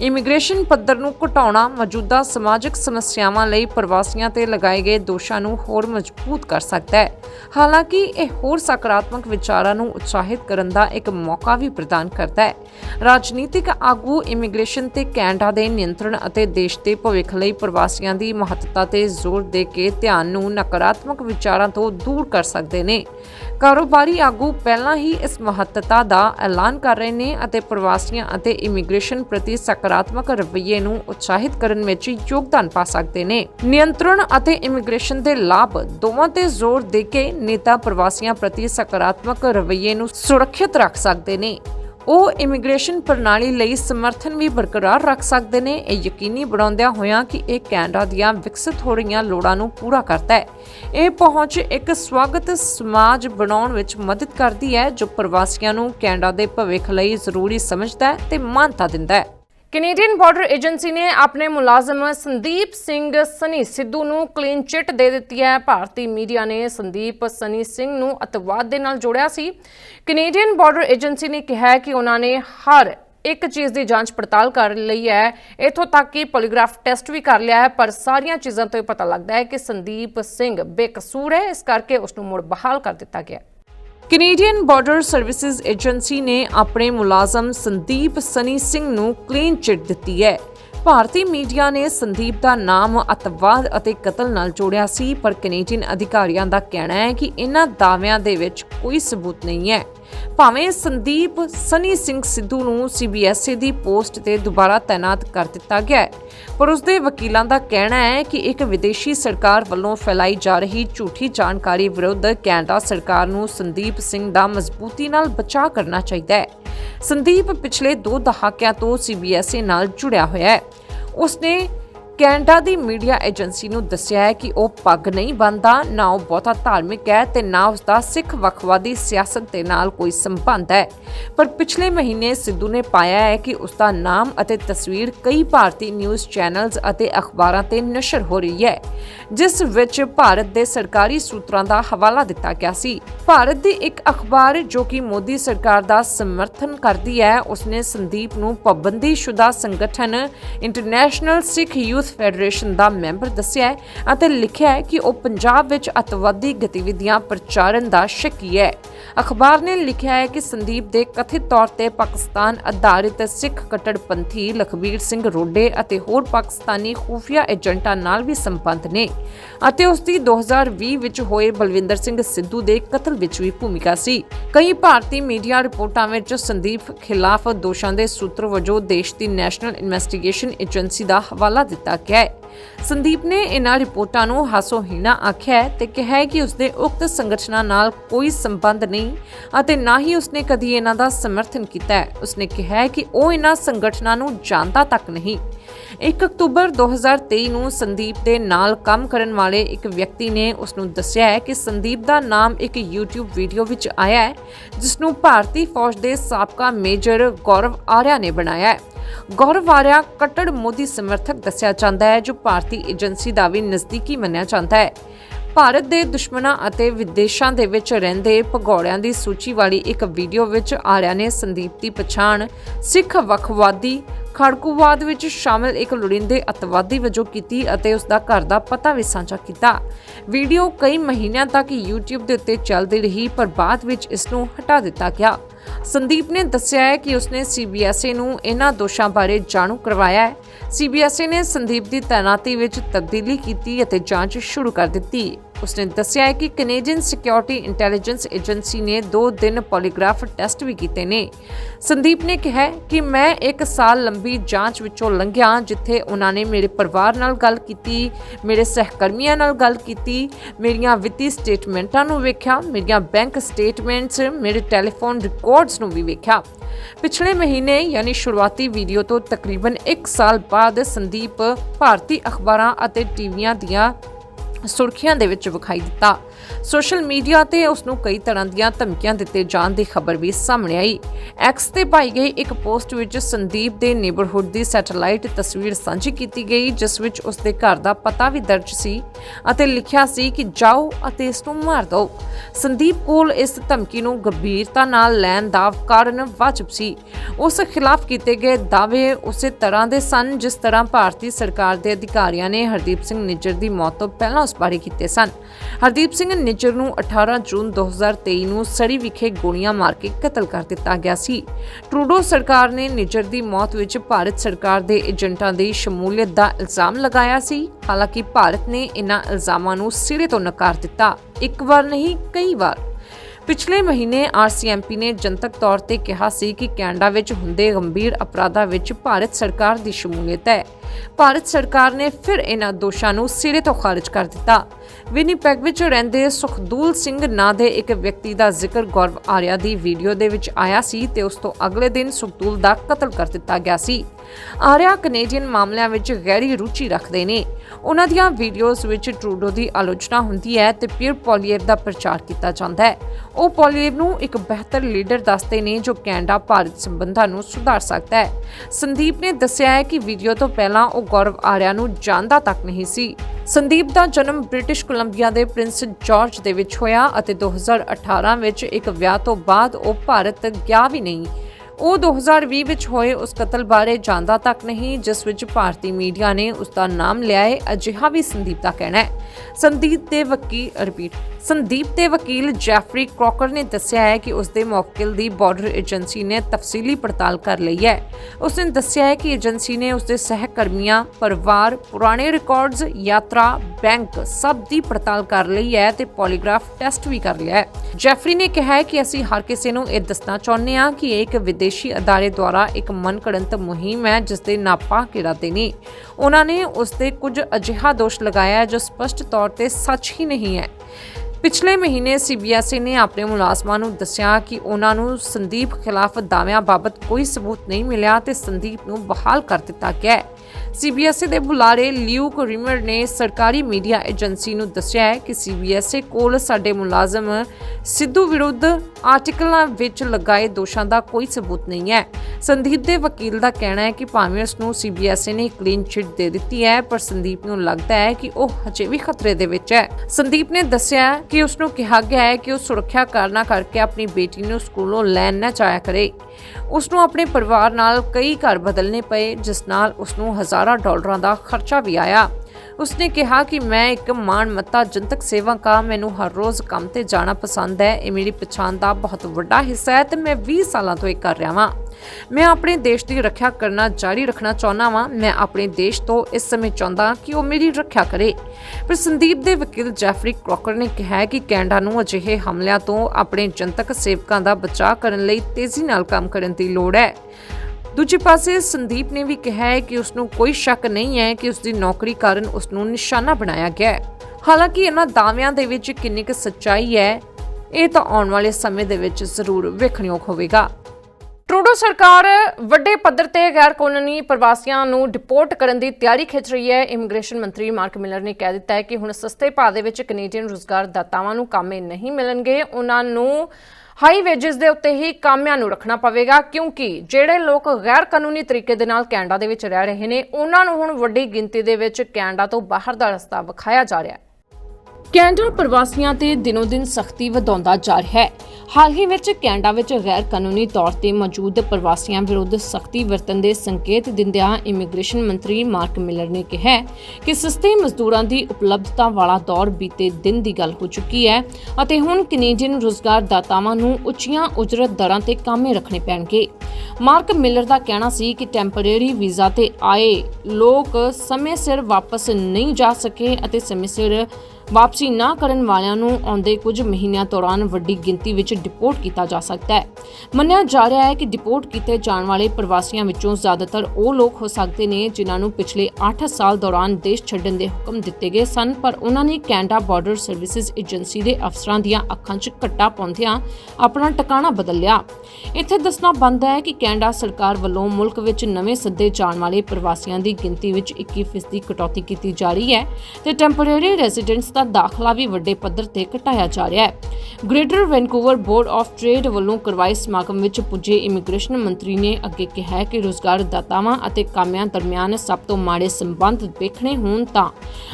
ਇਮੀਗ੍ਰੇਸ਼ਨ ਪੱਧਰ ਨੂੰ ਘਟਾਉਣਾ, ਮੌਜੂਦਾ ਸਮਾਜਿਕ ਸਮੱਸਿਆਵਾਂ ਲਈ ਪ੍ਰਵਾਸੀਆਂ ਤੇ ਲਗਾਏ ਗਏ ਦੋਸ਼ਾਂ ਨੂੰ ਹੋਰ ਮਜ਼ਬੂਤ ਕਰ ਸਕਦਾ ਹੈ। ਹਾਲਾਂਕਿ, ਇਹ ਹੋਰ ਸਕਾਰਾਤਮਕ ਵਿਚਾਰਾਂ ਨੂੰ ਉਤਸ਼ਾਹਿਤ ਕਰਨ ਦਾ ਇੱਕ ਮੌਕਾ ਵੀ ਪ੍ਰਦਾਨ ਕਰਦਾ ਹੈ। ਰਾਜਨੀਤਿਕ ਆਗੂ ਇਮੀਗ੍ਰੇਸ਼ਨ ਤੇ ਕੈਨੇਡਾ ਦੇ ਨਿਯੰਤਰਣ ਅਤੇ ਦੇਸ਼ ਦੇ ਭਵਿੱਖ ਲਈ ਪ੍ਰਵਾਸੀਆਂ ਦੀ ਮਹੱਤਤਾ ਤੇ ਜ਼ੋਰ ਦੇ ਕੇ ਧਿਆਨ ਨੂੰ ਨਕਾਰਾਤਮਕ ਵਿਚਾਰਾਂ ਤੋਂ ਦੂਰ ਕਰ ਸਕਦੇ ਨੇ। ਕਾਰੋਬਾਰੀ ਆਗੂ ਪਹਿਲਾਂ ਹੀ ਇਸ ਮਹੱਤਤਾ ਦਾ ਐਲਾਨ ਕਰ ਰਹੇ ਨੇ ਅਤੇ ਪ੍ਰਵਾਸੀਆਂ ਅਤੇ ਇਮੀਗ੍ਰੇਸ਼ਨ ਪ੍ਰਤੀ ਸਕਾਰਾਤਮਕ ਰਵੱਈਏ ਨੂੰ ਉਤਸ਼ਾਹਿਤ ਕਰਨ ਵਿੱਚ ਯੋਗਦਾਨ ਪਾ ਸਕਦੇ ਨੇ। ਨਿਯੰਤਰਣ ਅਤੇ ਇਮੀਗ੍ਰੇਸ਼ਨ ਦੇ ਲਾਭ ਦੋਵਾਂ ਤੇ ਜ਼ੋਰ ਦੇ ਕੇ ਨੇਤਾ ਪ੍ਰਵਾਸੀਆਂ ਪ੍ਰਤੀ ਸਕਾਰਾਤਮਕ ਰਵੱਈਏ ਨੂੰ ਸੁਰੱਖਿਅਤ ਰੱਖ ਸਕਦੇ ਨੇ। ਉਹ ਇਮੀਗ੍ਰੇਸ਼ਨ ਪ੍ਰਣਾਲੀ ਲਈ ਸਮਰਥਨ ਵੀ ਬਰਕਰਾਰ ਰੱਖ ਸਕਦੇ ਨੇ। ਇਹ ਯਕੀਨੀ ਬਣਾਉਂਦਿਆਂ ਹੋਇਆਂ ਕਿ ਇਹ ਕੈਨੇਡਾ ਦੀਆਂ ਵਿਕਸਿਤ ਹੋ ਰਹੀਆਂ ਲੋੜਾਂ ਨੂੰ ਪੂਰਾ ਕਰਦਾ ਹੈ। ਇਹ ਪਹੁੰਚ ਇੱਕ ਸਵਾਗਤ ਸਮਾਜ ਬਣਾਉਣ ਵਿੱਚ ਮਦਦ ਕਰਦੀ ਹੈ, ਜੋ ਪ੍ਰਵਾਸੀਆਂ ਨੂੰ ਕੈਨੇਡਾ ਦੇ ਭਵਿੱਖ ਲਈ ਜ਼ਰੂਰੀ ਸਮਝਦਾ ਹੈ ਤੇ ਮਾਨਤਾ ਦਿੰਦਾ ਹੈ। ਕੈਨੇਡੀਅਨ ਬਾਰਡਰ ਏਜੰਸੀ ਨੇ ਆਪਣੇ ਮੁਲਾਜ਼ਮ ਸੰਦੀਪ ਸਿੰਘ ਸਨੀ ਸਿੱਧੂ ਨੂੰ ਕਲੀਨ ਚਿੱਟ ਦੇ ਦਿੱਤੀ ਹੈ। ਭਾਰਤੀ ਮੀਡੀਆ ਨੇ ਸੰਦੀਪ ਸਨੀ ਸਿੰਘ ਨੂੰ ਅਤਵਾਦ ਦੇ ਨਾਲ ਜੋੜਿਆ ਸੀ। ਕੈਨੇਡੀਅਨ ਬਾਰਡਰ ਏਜੰਸੀ ਨੇ ਕਿਹਾ ਕਿ ਉਹਨਾਂ ਨੇ ਹਰ ਇੱਕ ਚੀਜ਼ ਦੀ ਜਾਂਚ ਪੜਤਾਲ ਕਰ ਲਈ ਹੈ। ਇਥੋਂ ਤੱਕ ਕਿ ਪੋਲੀਗ੍ਰਾਫ ਟੈਸਟ ਵੀ ਕਰ ਲਿਆ ਹੈ, ਪਰ ਸਾਰੀਆਂ ਚੀਜ਼ਾਂ ਤੋਂ ਇਹ ਪਤਾ ਲੱਗਦਾ ਹੈ ਕਿ ਸੰਦੀਪ ਸਿੰਘ ਬੇਕਸੂਰ ਹੈ। ਇਸ ਕਰਕੇ ਉਸ ਨੂੰ ਮੁੜ ਬਹਾਲ ਕਰ ਦਿੱਤਾ ਗਿਆ ਕੈਨੇਡੀਅਨ ਬਾਰਡਰ ਸਰਵਿਸਿਜ਼ ਏਜੰਸੀ ਨੇ ਆਪਣੇ ਮੁਲਾਜ਼ਮ ਸੰਦੀਪ ਸਨੀ ਸਿੰਘ ਨੂੰ ਕਲੀਨ ਚਿੱਟ ਦਿੱਤੀ ਹੈ। ਭਾਰਤੀ ਮੀਡੀਆ ਨੇ ਸੰਦੀਪ ਦਾ ਨਾਮ ਅਤਵਾਦ ਅਤੇ ਕਤਲ ਨਾਲ ਜੋੜਿਆ ਸੀ, ਪਰ ਕੈਨੇਡੀਅਨ ਅਧਿਕਾਰੀਆਂ ਦਾ ਕਹਿਣਾ ਹੈ ਕਿ ਇਹਨਾਂ ਦਾਅਵਿਆਂ ਦੇ ਵਿੱਚ ਕੋਈ ਸਬੂਤ ਨਹੀਂ ਹੈ। ਭਾਵੇਂ ਸੰਦੀਪ ਸਨੀ ਸਿੰਘ ਸਿੱਧੂ ਨੂੰ ਸੀਬੀਐਸਈ ਦੀ ਪੋਸਟ ਤੇ ਦੁਬਾਰਾ ਤਾਇਨਾਤ ਕਰ ਦਿੱਤਾ ਗਿਆ ਹੈ, ਪਰ ਉਸ ਦੇ ਵਕੀਲਾਂ ਦਾ ਕਹਿਣਾ ਹੈ ਕਿ ਇੱਕ ਵਿਦੇਸ਼ੀ ਸਰਕਾਰ ਵੱਲੋਂ ਫੈਲਾਈ ਜਾ ਰਹੀ ਝੂਠੀ ਜਾਣਕਾਰੀ ਵਿਰੁੱਧ ਕੈਨੇਡਾ ਸਰਕਾਰ ਨੂੰ ਸੰਦੀਪ ਸਿੰਘ ਦਾ ਮਜ਼ਬੂਤੀ ਨਾਲ ਬਚਾਅ ਕਰਨਾ ਚਾਹੀਦਾ ਹੈ। ਸੰਦੀਪ ਪਿਛਲੇ 2 ਦਹਾਕਿਆਂ ਤੋਂ ਸੀਬੀਐਸਈ ਨਾਲ ਜੁੜਿਆ ਹੋਇਆ ਹੈ। ਉਸਨੇ ਕੈਨੇਡਾ ਦੀ ਮੀਡੀਆ ਏਜੰਸੀ ਨੂੰ ਦੱਸਿਆ ਹੈ ਕਿ ਉਹ ਪੱਗ ਨਹੀਂ ਬੰਨਦਾ ਨਾ ਉਹ ਬਹੁਤਾ ਧਾਰਮਿਕ ਹੈ ਤੇ ਨਾ ਉਸ ਦਾ ਸਿੱਖ ਵੱਖਵਾਦੀ ਸਿਆਸਤ ਦੇ ਨਾਲ ਕੋਈ ਸੰਬੰਧ ਹੈ। ਪਰ ਪਿਛਲੇ ਮਹੀਨੇ ਸਿੱਧੂ ਨੇ ਪਾਇਆ ਹੈ ਕਿ ਉਸ ਦਾ ਨਾਮ ਅਤੇ ਤਸਵੀਰ ਕਈ ਭਾਰਤੀ ਨਿਊਜ਼ ਚੈਨਲਜ਼ ਅਤੇ ਅਖਬਾਰਾਂ ਤੇ ਨਸ਼ਰ ਹੋ ਰਹੀ ਹੈ, ਜਿਸ ਵਿੱਚ ਭਾਰਤ ਦੇ ਸਰਕਾਰੀ ਸੂਤਰਾਂ ਦਾ ਹਵਾਲਾ ਦਿੱਤਾ ਗਿਆ ਸੀ। ਭਾਰਤ ਦੀ ਇੱਕ ਅਖਬਾਰ ਜੋ ਕਿ ਮੋਦੀ ਸਰਕਾਰ ਦਾ ਸਮਰਥਨ ਕਰਦੀ ਹੈ, ਉਸਨੇ ਸੰਦੀਪ ਨੂੰ ਪਾਬੰਦੀਸ਼ੁਦਾ ਸੰਗਠਨ ਇੰਟਰਨੈਸ਼ਨਲ ਸਿੱਖ ਯੂਥ ਫੈਡਰੇਸ਼ਨ ਦਾ ਮੈਂਬਰ ਦੱਸਿਆ ਹੈ ਅਤੇ ਲਿਖਿਆ ਹੈ ਕਿ ਉਹ ਪੰਜਾਬ ਵਿੱਚ ਅਤਵਾਦੀ ਗਤੀਵਿਧੀਆਂ ਪ੍ਰਚਾਰਨ ਦਾ ਸ਼ੱਕੀ ਹੈ। ਅਖਬਾਰ ਨੇ ਲਿਖਿਆ ਹੈ ਕਿ ਸੰਦੀਪ ਦੇ ਕਥਿਤ ਤੌਰ ਤੇ ਪਾਕਿਸਤਾਨ ਆਧਾਰਿਤ ਸਿੱਖ ਕੱਟੜਪੰਥੀ ਲਖਬੀਰ ਸਿੰਘ ਰੋਡੇ ਅਤੇ ਹੋਰ ਪਾਕਿਸਤਾਨੀ ਖੂਫੀਆ ਏਜੰਟਾਂ ਨਾਲ ਵੀ ਸੰਬੰਧ ਨੇ ਅਤੇ ਉਸ ਦੀ 2020 ਵਿੱਚ ਹੋਏ ਬਲਵਿੰਦਰ ਸਿੰਘ ਸਿੱਧੂ ਦੇ ਕਤਲ ਵਿੱਚ ਵੀ ਭੂਮਿਕਾ ਸੀ। ਕਈ ਭਾਰਤੀ ਮੀਡੀਆ ਰਿਪੋਰਟਾਂ ਵਿੱਚ ਸੰਦੀਪ ਖਿਲਾਫ ਦੋਸ਼ਾਂ ਦੇ ਸੂਤਰ ਵਜੋਂ ਦੇਸ਼ ਦੀ ਨੈਸ਼ਨਲ ਇਨਵੈਸਟੀਗੇਸ਼ਨ ਏਜੰਸੀ ਦਾ ਹਵਾਲਾ ਦਿੱਤਾ ਗਿਆ ਹੈ। ਸੰਦੀਪ ਨੇ ਇਹਨਾਂ ਰਿਪੋਰਟਾਂ ਨੂੰ ਹਾਸੋਹੀਣਾ ਆਖਿਆ ਹੈ ਤੇ ਕਿਹਾ ਹੈ ਕਿ ਉਸਦੇ ਉਕਤ ਸੰਗਠਨਾਂ ਨਾਲ ਕੋਈ ਸੰਬੰਧ ਨਹੀਂ ਅਤੇ ਨਾ ਹੀ ਉਸਨੇ ਕਦੀ ਇਹਨਾਂ ਦਾ ਸਮਰਥਨ ਕੀਤਾ ਹੈ। ਉਸਨੇ ਕਿਹਾ ਹੈ ਕਿ ਉਹ ਇਹਨਾਂ ਸੰਗਠਨਾਂ ਨੂੰ ਜਾਣਦਾ ਤੱਕ ਨਹੀਂ। 1 ਅਕਤੂਬਰ 2023 ਨੂੰ ਸੰਦੀਪ ਦੇ ਨਾਲ ਕੰਮ ਕਰਨ ਵਾਲੇ ਇੱਕ ਵਿਅਕਤੀ ਨੇ ਉਸ ਨੂੰ ਦੱਸਿਆ ਹੈ ਕਿ ਸੰਦੀਪ ਦਾ ਨਾਮ ਇੱਕ YouTube ਵੀਡੀਓ ਵਿੱਚ ਆਇਆ ਹੈ ਜਿਸ ਨੂੰ ਭਾਰਤੀ ਫੌਜ ਦੇ ਸਾਬਕਾ ਮੇਜਰ ਗੌਰਵ ਆਰਿਆ ਨੇ ਬਣਾਇਆ ਹੈ। ਗੌਰਵ ਕੱਟੜ ਮੋਦੀ ਸਮਰਥਕ ਦੱਸਿਆ ਜਾਂਦਾ ਹੈ, ਜੋ ਭਾਰਤੀ ਏਜੰਸੀ ਦਾ ਵੀ ਨਜ਼ਦੀਕੀ ਮੰਨਿਆ ਜਾਂਦਾ ਹੈ। ਭਾਰਤ ਦੇ ਦੁਸ਼ਮਣਾਂ ਅਤੇ ਵਿਦੇਸ਼ਾਂ ਦੇ ਵਿੱਚ ਰਹਿੰਦੇ ਭਗੌੜਿਆਂ ਦੀ ਸੂਚੀ ਵਾਲੀ ਇੱਕ ਵੀਡੀਓ ਵਿੱਚ ਆਰਿਆ ਨੇ ਸੰਦੀਪ ਦੀ ਪਛਾਣ ਸਿੱਖ ਵੱਖਵਾਦੀ ਖੜਕੂਵਾਦ ਵਿੱਚ ਸ਼ਾਮਿਲ ਇੱਕ ਲੋੜੀਂਦੇ ਅਤਵਾਦੀ ਵਜੋਂ ਕੀਤੀ ਅਤੇ ਉਸ ਦਾ ਘਰ ਦਾ ਪਤਾ ਵੀ ਸਾਂਝਾ ਕੀਤਾ। ਵੀਡੀਓ ਕਈ ਮਹੀਨਿਆਂ ਤੱਕ YouTube ਦੇ ਉੱਤੇ ਚੱਲਦੀ ਰਹੀ, ਪਰ ਬਾਅਦ ਵਿੱਚ ਇਸ ਨੂੰ ਹਟਾ ਦਿੱਤਾ ਗਿਆ। ਸੰਦੀਪ ਨੇ ਦੱਸਿਆ ਹੈ ਕਿ ਉਸਨੇ ਸੀਬੀਐਸਈ ਨੂੰ ਇਹਨਾਂ ਦੋਸ਼ਾਂ ਬਾਰੇ ਜਾਣੂ ਕਰਵਾਇਆ ਹੈ। ਸੀਬੀਐਸਈ ਨੇ ਸੰਦੀਪ ਦੀ ਤੈਨਾਤੀ ਵਿੱਚ ਤਬਦੀਲੀ ਕੀਤੀ ਅਤੇ ਜਾਂਚ ਸ਼ੁਰੂ ਕਰ ਦਿੱਤੀ। ਉਸਨੇ ਦੱਸਿਆ ਹੈ ਕਿ ਕੈਨੇਡੀਅਨ ਸਿਕਿਉਰਿਟੀ ਇੰਟੈਲੀਜੈਂਸ ਏਜੰਸੀ ਨੇ 2 ਦਿਨ ਪੋਲੀਗ੍ਰਾਫ ਟੈਸਟ ਵੀ ਕੀਤੇ ਨੇ। ਸੰਦੀਪ ਨੇ ਕਿਹਾ ਕਿ ਮੈਂ ਇੱਕ ਸਾਲ ਲੰਬੀ ਜਾਂਚ ਵਿੱਚੋਂ ਲੰਘਿਆ, ਜਿੱਥੇ ਉਹਨਾਂ ਨੇ ਮੇਰੇ ਪਰਿਵਾਰ ਨਾਲ ਗੱਲ ਕੀਤੀ, ਮੇਰੇ ਸਹਿਕਰਮੀਆਂ ਨਾਲ ਗੱਲ ਕੀਤੀ, ਮੇਰੀਆਂ ਵਿੱਤੀ ਸਟੇਟਮੈਂਟਾਂ ਨੂੰ ਵੇਖਿਆ, ਮੇਰੀਆਂ ਬੈਂਕ ਸਟੇਟਮੈਂਟਸ ਮੇਰੇ ਟੈਲੀਫੋਨ ਰਿਕਾਰਡਸ ਨੂੰ ਵੀ ਵੇਖਿਆ। ਪਿਛਲੇ ਮਹੀਨੇ ਯਾਨੀ ਸ਼ੁਰੂਆਤੀ ਵੀਡੀਓ ਤੋਂ ਤਕਰੀਬਨ 1 ਸਾਲ ਬਾਅਦ ਸੰਦੀਪ ਭਾਰਤੀ ਅਖਬਾਰਾਂ ਅਤੇ ਟੀਵੀਆਂ ਦੀਆਂ ਸੁਰਖੀਆਂ ਦੇ ਵਿੱਚ ਵਿਖਾਈ ਦਿੱਤਾ। ਸੋਸ਼ਲ ਮੀਡੀਆ ਤੇ ਉਸ ਨੂੰ ਕਈ ਤਰ੍ਹਾਂ ਦੀਆਂ ਧਮਕੀਆਂ ਦਿੱਤੇ ਜਾਣ ਦੀ ਖਬਰ ਵੀ ਸਾਹਮਣੇ ਆਈ। ਐਕਸ ਤੇ ਪਾਈ ਗਈ ਇੱਕ ਪੋਸਟ ਵਿੱਚ ਸੰਦੀਪ ਦੇ ਨੇਬਰਹੁੱਡ ਦੀ ਸੈਟੇਲਾਈਟ ਤਸਵੀਰ ਸਾਂਝੀ ਕੀਤੀ ਗਈ, ਜਿਸ ਵਿੱਚ ਉਸ ਦੇ ਘਰ ਦਾ ਪਤਾ ਵੀ ਦਰਜ ਸੀ ਅਤੇ ਲਿਖਿਆ ਸੀ ਕਿ ਜਾਓ ਅਤੇ ਇਸ ਨੂੰ ਮਾਰ ਦਿਓ। ਸੰਦੀਪ ਕੋਲ ਇਸ ਧਮਕੀ ਨੂੰ ਗੰਭੀਰਤਾ ਨਾਲ ਲੈਣ ਦਾ ਕਾਰਨ ਵਾਜਬ ਸੀ। ਉਸ ਖਿਲਾਫ ਕੀਤੇ ਗਏ ਦਾਅਵੇ ਉਸੇ ਤਰ੍ਹਾਂ ਦੇ ਸਨ ਜਿਸ ਤਰ੍ਹਾਂ ਭਾਰਤੀ ਸਰਕਾਰ ਦੇ ਅਧਿਕਾਰੀਆਂ ਨੇ ਹਰਦੀਪ ਸਿੰਘ ਨਿੱਜਰ ਦੀ ਮੌਤ ਤੋਂ ਪਹਿਲਾਂ ਉਸ ਕੀਤੇ ਸਨ। ਹਰਦੀਪ ਸਿੰਘ ਨਿੱਜਰ ਨੂੰ 18 ਜੂਨ 2023 ਨੂੰ ਸੜੀ ਵਿਖੇ ਗੋਲੀਆਂ ਮਾਰ ਕੇ ਕਤਲ ਕਰ ਦਿੱਤਾ ਗਿਆ ਸੀ। ਟਰੂਡੋ ਸਰਕਾਰ ਨੇ ਨਿੱਜਰ ਦੀ ਮੌਤ ਵਿੱਚ ਭਾਰਤ ਸਰਕਾਰ ਦੇ ਏਜੰਟਾਂ ਦੀ ਸ਼ਮੂਲੀਅਤ ਦਾ ਇਲਜ਼ਾਮ ਲਗਾਇਆ ਸੀ। ਹਾਲਾਂਕਿ ਭਾਰਤ ਨੇ ਇਨ੍ਹਾਂ ਇਲਜ਼ਾਮਾਂ ਨੂੰ ਸਿਰੇ ਤੋਂ ਨਕਾਰ ਦਿੱਤਾ। ਇੱਕ ਵਾਰ ਨਹੀਂ, ਕਈ ਵਾਰ। ਪਿਛਲੇ ਮਹੀਨੇ ਆਰਸੀਐਮਪੀ ਨੇ ਜਨਤਕ ਤੌਰ ਤੇ ਕਿਹਾ ਸੀ ਕਿ ਕੈਨੇਡਾ ਵਿੱਚ ਹੁੰਦੇ ਗੰਭੀਰ ਅਪਰਾਧਾਂ ਵਿੱਚ ਭਾਰਤ ਸਰਕਾਰ ਦੀ ਸ਼ਮੂਲੀਅਤ ਹੈ। ਭਾਰਤ ਸਰਕਾਰ ਨੇ ਫਿਰ ਇਹਨਾਂ ਦੋਸ਼ਾਂ ਨੂੰ ਸਿਰੇ ਤੋਂ ਖਾਰਜ ਕਰ ਦਿੱਤਾ। ਵਿਨੀਪੈਗ ਵਿੱਚ ਰਹਿੰਦੇ ਸੁਖਦੂਲ ਸਿੰਘ ਨਾਂ ਦੇ ਇੱਕ ਵਿਅਕਤੀ ਦਾ ਜ਼ਿਕਰ ਗੌਰਵ ਆਰਿਆ ਦੀ ਵੀਡੀਓ ਦੇ ਵਿੱਚ ਆਇਆ ਸੀ ਤੇ ਉਸ ਤੋਂ ਅਗਲੇ ਦਿਨ ਸੁਖਦੂਲ ਦਾ ਕਤਲ ਕਰ ਦਿੱਤਾ ਗਿਆ ਸੀ। ਆਰਿਆ ਕੈਨੇਡੀਅਨ ਮਾਮਲਿਆਂ ਵਿੱਚ ਗਹਿਰੀ ਰੁਚੀ ਰੱਖਦੇ ਨੇ, ਉਹਨਾਂ ਦੀਆਂ ਵੀਡੀਓਜ਼ ਵਿੱਚ ਟਰੂਡੋ ਦੀ ਆਲੋਚਨਾ ਹੁੰਦੀ ਹੈ ਤੇ ਪੀਅਰ ਪੋਲੀਏਵ ਦਾ ਪ੍ਰਚਾਰ ਕੀਤਾ ਜਾਂਦਾ ਹੈ। ਉਹ ਪੋਲੀਏਵ ਨੂੰ ਇੱਕ ਬਿਹਤਰ ਲੀਡਰ ਦੱਸਦੇ ਨੇ ਜੋ ਕੈਨੇਡਾ, ਭਾਰਤ ਸੰਬੰਧਾਂ ਨੂੰ ਸੁਧਾਰ ਸਕਦਾ ਹੈ। ਸੰਦੀਪ ਨੇ ਦੱਸਿਆ ਹੈ ਕਿ ਵੀਡੀਓ ਤੋਂ ਪਹਿਲਾਂ ਉਹ ਗੌਰਵ ਆਰਿਆ ਨੂੰ ਜਾਣਦਾ ਤੱਕ ਨਹੀਂ ਸੀ। ਸੰਦੀਪ ਦਾ ਜਨਮ ਬ੍ਰਿਟਿਸ਼ ਕੋਲੰਬੀਆ ਦੇ ਪ੍ਰਿੰਸ ਜਾਰਜ ਦੇ ਵਿੱਚ ਹੋਇਆ ਅਤੇ 2018 ਵਿੱਚ ਇੱਕ ਵਿਆਹ ਤੋਂ ਬਾਅਦ ਉਹ ਭਾਰਤ ਗਿਆ ਵੀ ਨਹੀਂ। ਉਹ 2020 ਵਿੱਚ ਹੋਏ ਉਸ ਕਤਲ ਬਾਰੇ ਜਾਣਦਾ ਤੱਕ ਨਹੀਂ, ਜਿਸ ਵਿੱਚ ਭਾਰਤੀ ਮੀਡੀਆ ਨੇ ਉਸ ਦਾ ਨਾਮ ਲਿਆ ਹੈ। ਅਜਿਹਾ ਵੀ ਸੰਦੀਪ ਦਾ ਕਹਿਣਾ ਹੈ। ਸੰਦੀਪ ਦੇ ਵਕੀਲ ਰਿਪੀਟ ਸੰਦੀਪ ਦੇ ਵਕੀਲ ਜੈਫਰੀ ਕ੍ਰੋਕਰ ਨੇ ਦੱਸਿਆ ਹੈ ਕਿ ਉਸ ਦੇ ਮੌਕਲ ਦੀ ਬਾਰਡਰ ਏਜੰਸੀ ਨੇ ਤਫਸੀਲੀ ਪੜਤਾਲ ਕਰ ਲਈ ਹੈ। ਉਸ ਨੇ ਦੱਸਿਆ ਹੈ ਕਿ ਏਜੰਸੀ ਨੇ ਉਸ ਦੇ ਸਹਿਕਰਮੀਆਂ, ਪਰਿਵਾਰ, ਪੁਰਾਣੇ ਰਿਕਾਰਡਸ ਯਾਤਰਾ ਬੈਂਕ ਸਭ ਦੀ ਪੜਤਾਲ ਕਰ ਲਈ ਹੈ ਤੇ ਪੋਲੀਗ੍ਰਾਫ ਟੈਸਟ ਵੀ ਕਰ ਲਿਆ ਹੈ। ਜੈਫਰੀ ਨੇ ਕਿਹਾ ਹੈ ਕਿ ਅਸੀਂ ਹਰ ਕਿਸੇ ਨੂੰ ਇਹ ਦੱਸਣਾ ਚਾਹੁੰਦੇ ਹਾਂ ਕਿ ਇੱਕ ਵਿਦੇਸ਼ ਅਦਾਰੇ ਦੁਆਰਾ ਇੱਕ ਮਨਕੜੰਤ ਮੁਹਿੰਮ ਹੈ, ਜਿਸ ਦੇ ਨਾਪਾ ਇਰਾਦੇ ਨੇ ਉਹਨਾਂ ਨੇ ਉਸ ਤੇ ਕੁਝ ਅਜਿਹਾ ਦੋਸ਼ ਲਗਾਇਆ ਜੋ ਸਪਸ਼ਟ ਤੌਰ ਤੇ ਸੱਚ ਹੀ ਨਹੀਂ ਹੈ। ਪਿਛਲੇ ਮਹੀਨੇ ਸੀਬੀਐਸਈ ਨੇ ਆਪਣੇ ਮੁਲਾਜ਼ਮਾਂ ਨੂੰ ਦੱਸਿਆ ਕਿ ਉਹਨਾਂ ਨੂੰ ਸੰਦੀਪ ਖਿਲਾਫ ਦਾਅਵਿਆਂ ਬਾਬਤ ਕੋਈ ਸਬੂਤ ਨਹੀਂ ਮਿਲਿਆ ਤੇ ਸੰਦੀਪ ਨੂੰ ਬਹਾਲ ਕਰ ਦਿੱਤਾ ਗਿਆ ਹੈ। ਸੀਬੀਐਸਈ ਦੇ ਬੁਲਾਰੇ ਲਿਊਕ ਰਿਮਰ ਨੇ ਸਰਕਾਰੀ ਮੀਡੀਆ ਏਜੰਸੀ ਨੂੰ ਦੱਸਿਆ ਹੈ ਕਿ ਸੀਬੀਐਸਈ ਕੋਲ ਸਾਡੇ ਮੁਲਾਜ਼ਮ ਸਿੱਧੂ ਵਿਰੁੱਧ ਆਰਟੀਕਲਾਂ ਵਿੱਚ ਲਗਾਏ ਦੋਸ਼ਾਂ ਦਾ ਕੋਈ ਸਬੂਤ ਨਹੀਂ ਹੈ। ਸੰਦੀਪ ਦੇ ਵਕੀਲ ਦਾ ਕਹਿਣਾ ਹੈ ਕਿ ਭਾਵੇਂ ਉਸ ਨੂੰ ਸੀਬੀਐਸਈ ਨੇ ਕਲੀਨ ਚਿੱਟ ਦੇ ਦਿੱਤੀ ਹੈ, ਪਰ ਸੰਦੀਪ ਨੂੰ ਲੱਗਦਾ ਹੈ ਕਿ ਉਹ ਹਜੇ ਵੀ ਖਤਰੇ ਦੇ ਵਿੱਚ ਹੈ। ਸੰਦੀਪ ਨੇ ਦੱਸਿਆ ਕਿ ਉਸ ਨੂੰ ਕਿਹਾ ਗਿਆ ਹੈ ਕਿ ਉਹ ਸੁਰੱਖਿਆ ਕਾਰਨਾਂ ਕਰਕੇ ਆਪਣੀ ਬੇਟੀ ਨੂੰ ਸਕੂਲੋਂ ਲੈਣ ਨਾ ਜਾਇਆ ਕਰੇ। ਉਸ ਨੂੰ ਆਪਣੇ ਪਰਿਵਾਰ ਨਾਲ ਕਈ ਘਰ ਬਦਲਨੇ ਪਏ, ਜਿਸ ਨਾਲ ਉਸ ਨੂੰ ਹਜ਼ਾਰਾਂ ਡਾਲਰਾਂ ਦਾ ਖਰਚਾ ਵੀ ਆਇਆ। ਉਸਨੇ ਕਿਹਾ ਕਿ ਮੈਂ ਇੱਕ ਮਾਣਮੱਤਾ ਜਨਤਕ ਸੇਵਕ ਹਾਂ ਮੈਨੂੰ ਹਰ ਰੋਜ਼ ਕੰਮ ਤੇ ਜਾਣਾ ਪਸੰਦ ਹੈ। ਇਹ ਮੇਰੀ ਪਛਾਣ ਦਾ ਬਹੁਤ ਵੱਡਾ ਹਿੱਸਾ ਹੈ ਤੇ ਮੈਂ 20 ਸਾਲਾਂ ਤੋਂ ਇਹ ਕਰ ਰਿਹਾ ਹਾਂ ਮੈਂ ਆਪਣੇ ਦੇਸ਼ ਦੀ ਰੱਖਿਆ ਕਰਨਾ ਜਾਰੀ ਰੱਖਣਾ ਚਾਹੁੰਦਾ ਵਾਂ। ਮੈਂ ਆਪਣੇ ਦੇਸ਼ ਤੋਂ ਇਸ ਸਮੇਂ ਚਾਹੁੰਦਾ ਕਿ ਉਹ ਮੇਰੀ ਰੱਖਿਆ ਕਰੇ। ਪਰ ਸੰਦੀਪ ਦੇ ਵਕੀਲ ਜੈਫਰੀ ਕ੍ਰੋਕਰ ਨੇ ਕਿਹਾ ਕਿ ਕੈਨੇਡਾ ਨੂੰ ਅਜਿਹੇ ਹਮਲਿਆਂ ਤੋਂ ਆਪਣੇ ਜਨਤਕ ਸੇਵਕਾਂ ਦਾ ਬਚਾਅ ਕਰਨ ਲਈ ਤੇਜ਼ੀ ਨਾਲ ਕੰਮ ਕਰਨ ਦੀ ਲੋੜ ਹੈ। ਦੂਜੇ ਪਾਸੇ ਸੰਦੀਪ ਨੇ ਵੀ ਕਿਹਾ ਹੈ ਕਿ ਉਸ ਨੂੰ ਕੋਈ ਸ਼ੱਕ ਨਹੀਂ ਹੈ ਕਿ ਉਸ ਦੀ ਨੌਕਰੀ ਕਾਰਨ ਉਸ ਨੂੰ ਨਿਸ਼ਾਨਾ ਬਣਾਇਆ ਗਿਆ ਹੈ। ਹਾਲਾਂਕਿ ਇਹਨਾਂ ਦਾਅਵਿਆਂ ਦੇ ਵਿੱਚ ਕਿੰਨੀ ਕੁ ਸੱਚਾਈ ਹੈ, ਇਹ ਤਾਂ ਆਉਣ ਵਾਲੇ ਸਮੇਂ ਦੇ ਵਿੱਚ ਜ਼ਰੂਰ ਵੇਖਣਯੋਗ ਹੋਵੇਗਾ। ਟਰੂਡੋ ਸਰਕਾਰ ਵੱਡੇ ਪੱਧਰ ਤੇ ਗੈਰ ਕਾਨੂੰਨੀ ਪ੍ਰਵਾਸੀਆਂ ਨੂੰ ਡਿਪੋਰਟ ਕਰਨ ਦੀ ਤਿਆਰੀ ਖਿੱਚ ਰਹੀ ਹੈ। ਇਮੀਗ੍ਰੇਸ਼ਨ ਮੰਤਰੀ ਮਾਰਕ ਮਿਲਰ ਨੇ ਕਹਿ ਦਿੱਤਾ ਹੈ ਕਿ ਹੁਣ ਸਸਤੇ ਭਾਅ ਦੇ ਵਿੱਚ ਕੈਨੇਡੀਅਨ ਰੁਜ਼ਗਾਰ ਦਾਤਾਵਾਂ ਨੂੰ ਕਾਮੇ ਨਹੀਂ ਮਿਲਣਗੇ। ਉਹਨਾਂ ਨੂੰ ਹਾਈ ਵੇਜਸ ਦੇ ਉੱਤੇ ਹੀ ਕਾਮਿਆਂ ਨੂੰ ਰੱਖਣਾ ਪਵੇਗਾ, ਕਿਉਂਕਿ ਜਿਹੜੇ ਲੋਕ ਗੈਰ ਕਾਨੂੰਨੀ ਤਰੀਕੇ ਦੇ ਨਾਲ ਕੈਨੇਡਾ ਦੇ ਵਿੱਚ ਰਹਿ ਰਹੇ ਨੇ, ਉਹਨਾਂ ਨੂੰ ਹੁਣ ਵੱਡੀ ਗਿਣਤੀ ਦੇ ਵਿੱਚ ਕੈਨੇਡਾ ਤੋਂ ਬਾਹਰ ਦਾ ਰਸਤਾ ਵਿਖਾਇਆ ਜਾ ਰਿਹਾ ਹੈ। ਕੈਨੇਡਾ ਪ੍ਰਵਾਸੀਆਂ ਤੇ ਦਿਨੋ ਦਿਨ ਸਖਤੀ ਵਧਾਉਂਦਾ ਜਾ ਰਿਹਾ ਹੈ। ਹਾਲ ਹੀ ਵਿੱਚ ਕੈਨੇਡਾ ਵਿੱਚ ਗੈਰ ਕਾਨੂੰਨੀ ਤੌਰ ਤੇ ਮੌਜੂਦ ਪ੍ਰਵਾਸੀਆਂ ਵਿਰੁੱਧ ਸਖਤੀ ਵਰਤਣ ਦੇ ਸੰਕੇਤ ਦਿੰਦਿਆਂ ਇਮੀਗ੍ਰੇਸ਼ਨ ਮੰਤਰੀ ਮਾਰਕ ਮਿਲਰ ਨੇ ਕਿਹਾ ਕਿ ਸਸਤੇ ਮਜ਼ਦੂਰਾਂ ਦੀ ਉਪਲਬਧਤਾ ਵਾਲਾ ਦੌਰ ਬੀਤੇ ਦਿਨ ਦੀ ਗੱਲ ਹੋ ਚੁੱਕੀ ਹੈ ਅਤੇ ਹੁਣ ਕੈਨੇਡੀਅਨ ਰੁਜ਼ਗਾਰਦਾਤਾਵਾਂ ਨੂੰ ਉੱਚੀਆਂ ਉਜਰਤ ਦਰਾਂ ਤੇ ਕਾਮੇ ਰੱਖਣੇ ਪੈਣਗੇ। ਮਾਰਕ ਮਿਲਰ ਦਾ ਕਹਿਣਾ ਸੀ ਕਿ ਟੈਂਪਰੇਰੀ ਵੀਜ਼ਾ ਤੇ ਆਏ ਲੋਕ ਸਮੇਂ ਸਿਰ ਵਾਪਸ ਨਹੀਂ ਜਾ ਸਕੇ ਅਤੇ ਸਮੇਂ ਸਿਰ ਵਾਪਸੀ ਨਾ ਕਰਨ ਵਾਲਿਆਂ ਨੂੰ ਆਉਂਦੇ ਕੁਝ ਮਹੀਨਿਆਂ ਦੌਰਾਨ ਵੱਡੀ ਗਿਣਤੀ ਵਿੱਚ ਡਿਪੋਰਟ ਕੀਤਾ ਜਾ ਸਕਦਾ ਹੈ। ਮੰਨਿਆ ਜਾ ਰਿਹਾ ਹੈ ਕਿ ਡਿਪੋਰਟ ਕੀਤੇ ਜਾਣ ਵਾਲੇ ਪ੍ਰਵਾਸੀਆਂ ਵਿੱਚੋਂ ਜ਼ਿਆਦਾਤਰ ਉਹ ਲੋਕ ਹੋ ਸਕਦੇ ਨੇ ਜਿਨ੍ਹਾਂ ਨੂੰ ਪਿਛਲੇ 8 ਸਾਲ ਦੌਰਾਨ ਦੇਸ਼ ਛੱਡਣ ਦੇ ਹੁਕਮ ਦਿੱਤੇ ਗਏ ਸਨ, ਪਰ ਉਹਨਾਂ ਨੇ ਕੈਨੇਡਾ ਬਾਰਡਰ ਸਰਵਿਸਿਜ਼ ਏਜੰਸੀ ਦੇ ਅਫਸਰਾਂ ਦੀਆਂ ਅੱਖਾਂ 'ਚ ਘੱਟਾ ਪਾਉਂਦਿਆਂ ਆਪਣਾ ਟਿਕਾਣਾ ਬਦਲ ਲਿਆ ਇੱਥੇ ਦੱਸਣਾ ਬਣਦਾ ਹੈ ਕਿ ਕੈਨੇਡਾ ਸਰਕਾਰ ਵੱਲੋਂ ਮੁਲਕ ਵਿੱਚ ਨਵੇਂ ਸੱਦੇ ਜਾਣ ਵਾਲੇ ਪ੍ਰਵਾਸੀਆਂ ਦੀ ਗਿਣਤੀ ਵਿੱਚ 21% ਕਟੌਤੀ ਕੀਤੀ ਜਾ ਰਹੀ ਹੈ ਤੇ ਟੈਂਪਰੇਰੀ ਰੈਜ਼ੀਡੈਂਟਸ ਦਾ ਦਾਖਲਾ ਵੀ ਵੱਡੇ ਪੱਧਰ ਤੇ ਘਟਾਇਆ ਜਾ ਰਿਹਾ ਹੈ। Greater Vancouver Board of Trade ਵੱਲੋਂ ਕਰਵਾਏ ਸਮਾਗਮ ਵਿੱਚ ਪੁੱਜੇ ਇਮੀਗ੍ਰੇਸ਼ਨ ਮੰਤਰੀ ਨੇ ਅੱਗੇ ਕਿਹਾ ਹੈ ਕਿ ਰੁਜ਼ਗਾਰਦਾਤਾਵਾਂ ਅਤੇ ਕਾਮਿਆਂ ਦਰਮਿਆਨ ਸਭ ਤੋਂ ਮਾੜੇ ਸੰਬੰਧ ਵੇਖਣੇ ਹੋਣ ਤਾਂ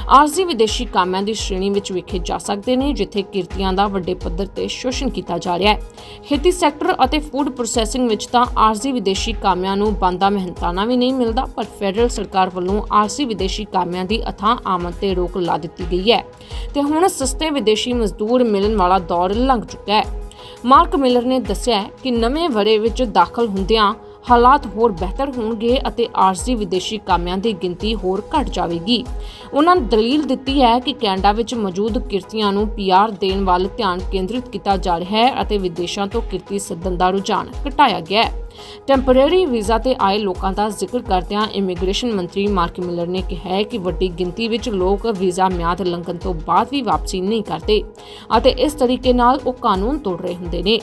ਆਰਜ਼ੀ ਵਿਦੇਸ਼ੀ ਕਾਮਿਆਂ ਦੀ ਸ਼੍ਰੇਣੀ ਵਿੱਚ ਵੇਖੇ ਜਾ ਸਕਦੇ ਨੇ, ਜਿੱਥੇ ਕਿਰਤੀਆਂ ਦਾ ਵੱਡੇ ਪੱਧਰ ਤੇ ਸ਼ੋਸ਼ਣ ਕੀਤਾ ਜਾ ਰਿਹਾ ਹੈ। ਖੇਤੀ ਸੈਕਟਰ ਅਤੇ ਫੂਡ ਪ੍ਰੋਸੈਸਿੰਗ ਵਿੱਚ ਤਾਂ ਆਰਜ਼ੀ ਵਿਦੇਸ਼ੀ ਕਾਮਿਆਂ ਨੂੰ ਬੰਦਾ ਮਿਹਨਤਾਨਾ ਵੀ ਨਹੀਂ ਮਿਲਦਾ, ਪਰ ਫੈਡਰਲ ਸਰਕਾਰ ਵੱਲੋਂ ਆਰਜ਼ੀ ਵਿਦੇਸ਼ੀ ਕਾਮਿਆਂ ਦੀ ਅਥਾਹ ਆਮਦ ਤੇ ਰੋਕ ਲਾ ਦਿੱਤੀ ਗਈ ਹੈ। ਤੇ ਹੁਣ ਸਸਤੇ ਵਿਦੇਸ਼ੀ ਮਜ਼ਦੂਰ ਮਿਲਣ ਵਾਲਾ ਦੌਰ ਲੰਘ ਚੁੱਕਾ ਹੈ। ਮਾਰਕ ਮਿਲਰ ਨੇ ਦੱਸਿਆ ਹੈ ਕਿ ਨਵੇਂ ਵਰੇ ਵਿੱਚ ਦਾਖਲ ਹੁੰਦਿਆਂ ਹਾਲਾਤ ਹੋਰ ਬਿਹਤਰ ਹੋਣਗੇ ਅਤੇ ਆਰਜ਼ੀ ਵਿਦੇਸ਼ੀ ਕਾਮਿਆਂ ਦੀ ਗਿਣਤੀ ਹੋਰ ਘਟ ਜਾਵੇਗੀ। ਉਹਨਾਂ ਨੇ ਦਲੀਲ ਦਿੱਤੀ ਹੈ ਕਿ ਕੈਨੇਡਾ ਵਿੱਚ ਮੌਜੂਦ ਕਿਰਤੀਆਂ ਨੂੰ ਪੀਆਰ ਦੇਣ ਵੱਲ ਧਿਆਨ ਕੇਂਦਰਿਤ ਕੀਤਾ ਜਾ ਰਿਹਾ ਹੈ ਅਤੇ ਵਿਦੇਸ਼ਾਂ ਤੋਂ ਕਿਰਤੀ ਸੱਦਣ ਦਾ ਰੁਝਾਨ ਘਟਾਇਆ ਗਿਆ ਹੈ। ਟੈਂਪਰੇਰੀ ਵੀਜ਼ਾ ਤੇ ਆਏ ਲੋਕਾਂ ਦਾ ਜ਼ਿਕਰ ਕਰਦਿਆਂ ਇਮੀਗ੍ਰੇਸ਼ਨ ਮੰਤਰੀ ਮਾਰਕ ਮਿਲਰ ਨੇ ਕਿਹਾ ਹੈ ਕਿ ਵੱਡੀ ਗਿਣਤੀ ਵਿੱਚ ਲੋਕ ਵੀਜ਼ਾ ਮਿਆਦ ਲੰਘਣ ਤੋਂ ਬਾਅਦ ਵੀ ਵਾਪਸੀ ਨਹੀਂ ਕਰਦੇ ਅਤੇ ਇਸ ਤਰੀਕੇ ਨਾਲ ਉਹ ਕਾਨੂੰਨ ਤੋੜ ਰਹੇ ਹੁੰਦੇ ਨੇ।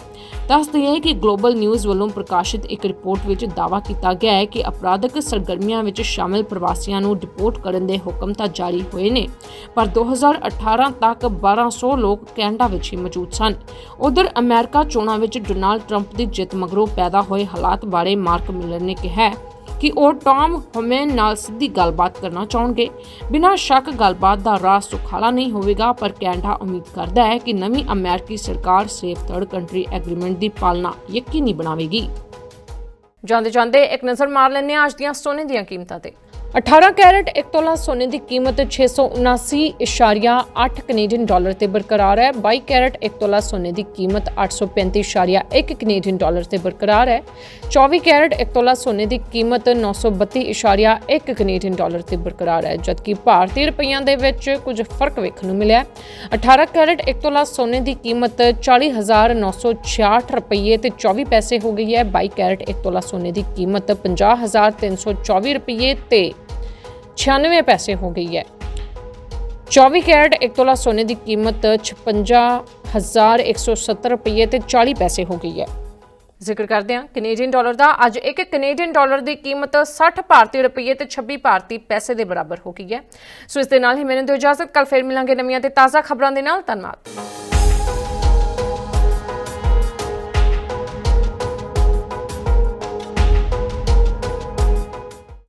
ਦੱਸ ਦਈਏ ਕਿ ਗਲੋਬਲ ਨਿਊਜ਼ ਵੱਲੋਂ ਪ੍ਰਕਾਸ਼ਿਤ ਇੱਕ ਰਿਪੋਰਟ ਵਿੱਚ ਦਾਅਵਾ ਕੀਤਾ ਗਿਆ ਹੈ ਕਿ ਅਪਰਾਧਕ ਸਰਗਰਮੀਆਂ ਵਿੱਚ ਸ਼ਾਮਲ ਪ੍ਰਵਾਸੀਆਂ ਨੂੰ ਡਿਪੋਰਟ ਕਰਨ ਦੇ ਹੁਕਮ ਤਾਂ ਜਾਰੀ ਹੋਏ ਨੇ, ਪਰ 2018 ਤੱਕ 1200 ਲੋਕ ਕੈਨੇਡਾ ਵਿੱਚ ਹੀ ਮੌਜੂਦ ਸਨ। ਉਧਰ ਅਮਰੀਕਾ ਚੋਣਾਂ ਵਿੱਚ ਡੋਨਾਲਡ ਟਰੰਪ ਦੀ ਜਿੱਤ ਮਗਰੋਂ ਪੈਦਾ ਹੋਏ ਹਾਲਾਤ ਬਾਰੇ ਮਾਰਕ ਮਿਲਰ ਨੇ ਕਿਹਾ ਕਿ ਉਹ ਟਾਮ ਹੋਮੈਨ ਨਾਲ ਸਿੱਧੀ ਗੱਲਬਾਤ ਕਰਨਾ ਚਾਹੁੰਗੇ ਬਿਨਾਂ ਸ਼ੱਕ ਗੱਲਬਾਤ ਦਾ ਰਾਹ ਸੁਖਾਲਾ ਨਹੀਂ ਹੋਵੇਗਾ, ਪਰ ਕੈਨੇਡਾ ਉਮੀਦ ਕਰਦਾ ਹੈ ਕਿ ਨਵੀਂ ਅਮਰੀਕੀ ਸਰਕਾਰ ਸੇਫ ਥਰਡ ਕੰਟਰੀ ਐਗਰੀਮੈਂਟ ਦੀ ਪਾਲਣਾ ਯਕੀਨੀ ਬਣਾਵੇਗੀ। ਜਾਂਦੇ ਜਾਂਦੇ ਇੱਕ ਨਜ਼ਰ ਮਾਰ ਲੈਂਦੇ ਅੱਜ ਦੀਆਂ ਸੋਨੇ ਦੀਆਂ ਕੀਮਤਾਂ ਤੇ। 18 ਕੈਰਟ 1 ਤੋਲਾ ਸੋਨੇ ਦੀ ਕੀਮਤ 679.8 ਕੈਨੇਡੀਅਨ ਡਾਲਰ ਤੇ ਬਰਕਰਾਰ ਹੈ। 22 ਕੈਰਟ 1 ਤੋਲਾ ਸੋਨੇ ਦੀ ਕੀਮਤ 835.1 ਕੈਨੇਡੀਅਨ ਡਾਲਰ ਤੇ ਬਰਕਰਾਰ ਹੈ। 24 ਕੈਰਟ 1 ਤੋਲਾ ਸੋਨੇ ਦੀ ਕੀਮਤ 932.1 ਕੈਨੇਡੀਅਨ ਡਾਲਰ ਤੇ ਬਰਕਰਾਰ ਹੈ, ਜਦਕਿ ਭਾਰਤੀ ਰੁਪਈਆਂ ਦੇ ਵਿੱਚ ਕੁਝ ਫ਼ਰਕ ਵੇਖਣ ਨੂੰ ਮਿਲਿਆ। ਹੈ 18 ਕੈਰਟ 1 ਤੋਲਾ ਸੋਨੇ ਦੀ ਕੀਮਤ 40966 ਰੁਪਏ ਤੇ 24 ਪੈਸੇ ਹੋ ਗਈ ਹੈ। 22 ਕੈਰਟ 1 ਤੋਲਾ ਸੋਨੇ ਦੀ ਕੀਮਤ 50324 ਰੁਪਏ ਤੇ 96 ਪੈਸੇ ਹੋ ਗਈ ਹੈ। 24 ਕੈਰਟ 1 ਤੋਲਾ ਸੋਨੇ ਦੀ ਕੀਮਤ 56170 ਰੁਪਏ ਤੇ 40 ਪੈਸੇ ਹੋ ਗਈ ਹੈ। ਜ਼ਿਕਰ ਕਰਦੇ ਹਾਂ ਕੈਨੇਡੀਅਨ ਡਾਲਰ ਦਾ ਅੱਜ ਇੱਕ ਕੈਨੇਡੀਅਨ ਡਾਲਰ ਦੀ ਕੀਮਤ 60 ਭਾਰਤੀ ਰੁਪਏ ਤੇ 26 ਭਾਰਤੀ ਪੈਸੇ ਦੇ ਬਰਾਬਰ ਹੋ ਗਈ ਹੈ। ਸੋ ਇਸ ਦੇ ਨਾਲ ਹੀ ਮੈਨੂੰ ਦਿਓ ਇਜਾਜ਼ਤ ਕੱਲ ਫੇਰ ਮਿਲਾਂਗੇ ਨਵੀਆਂ ਤੇ ਤਾਜ਼ਾ ਖਬਰਾਂ ਦੇ ਨਾਲ। ਧੰਨਵਾਦ।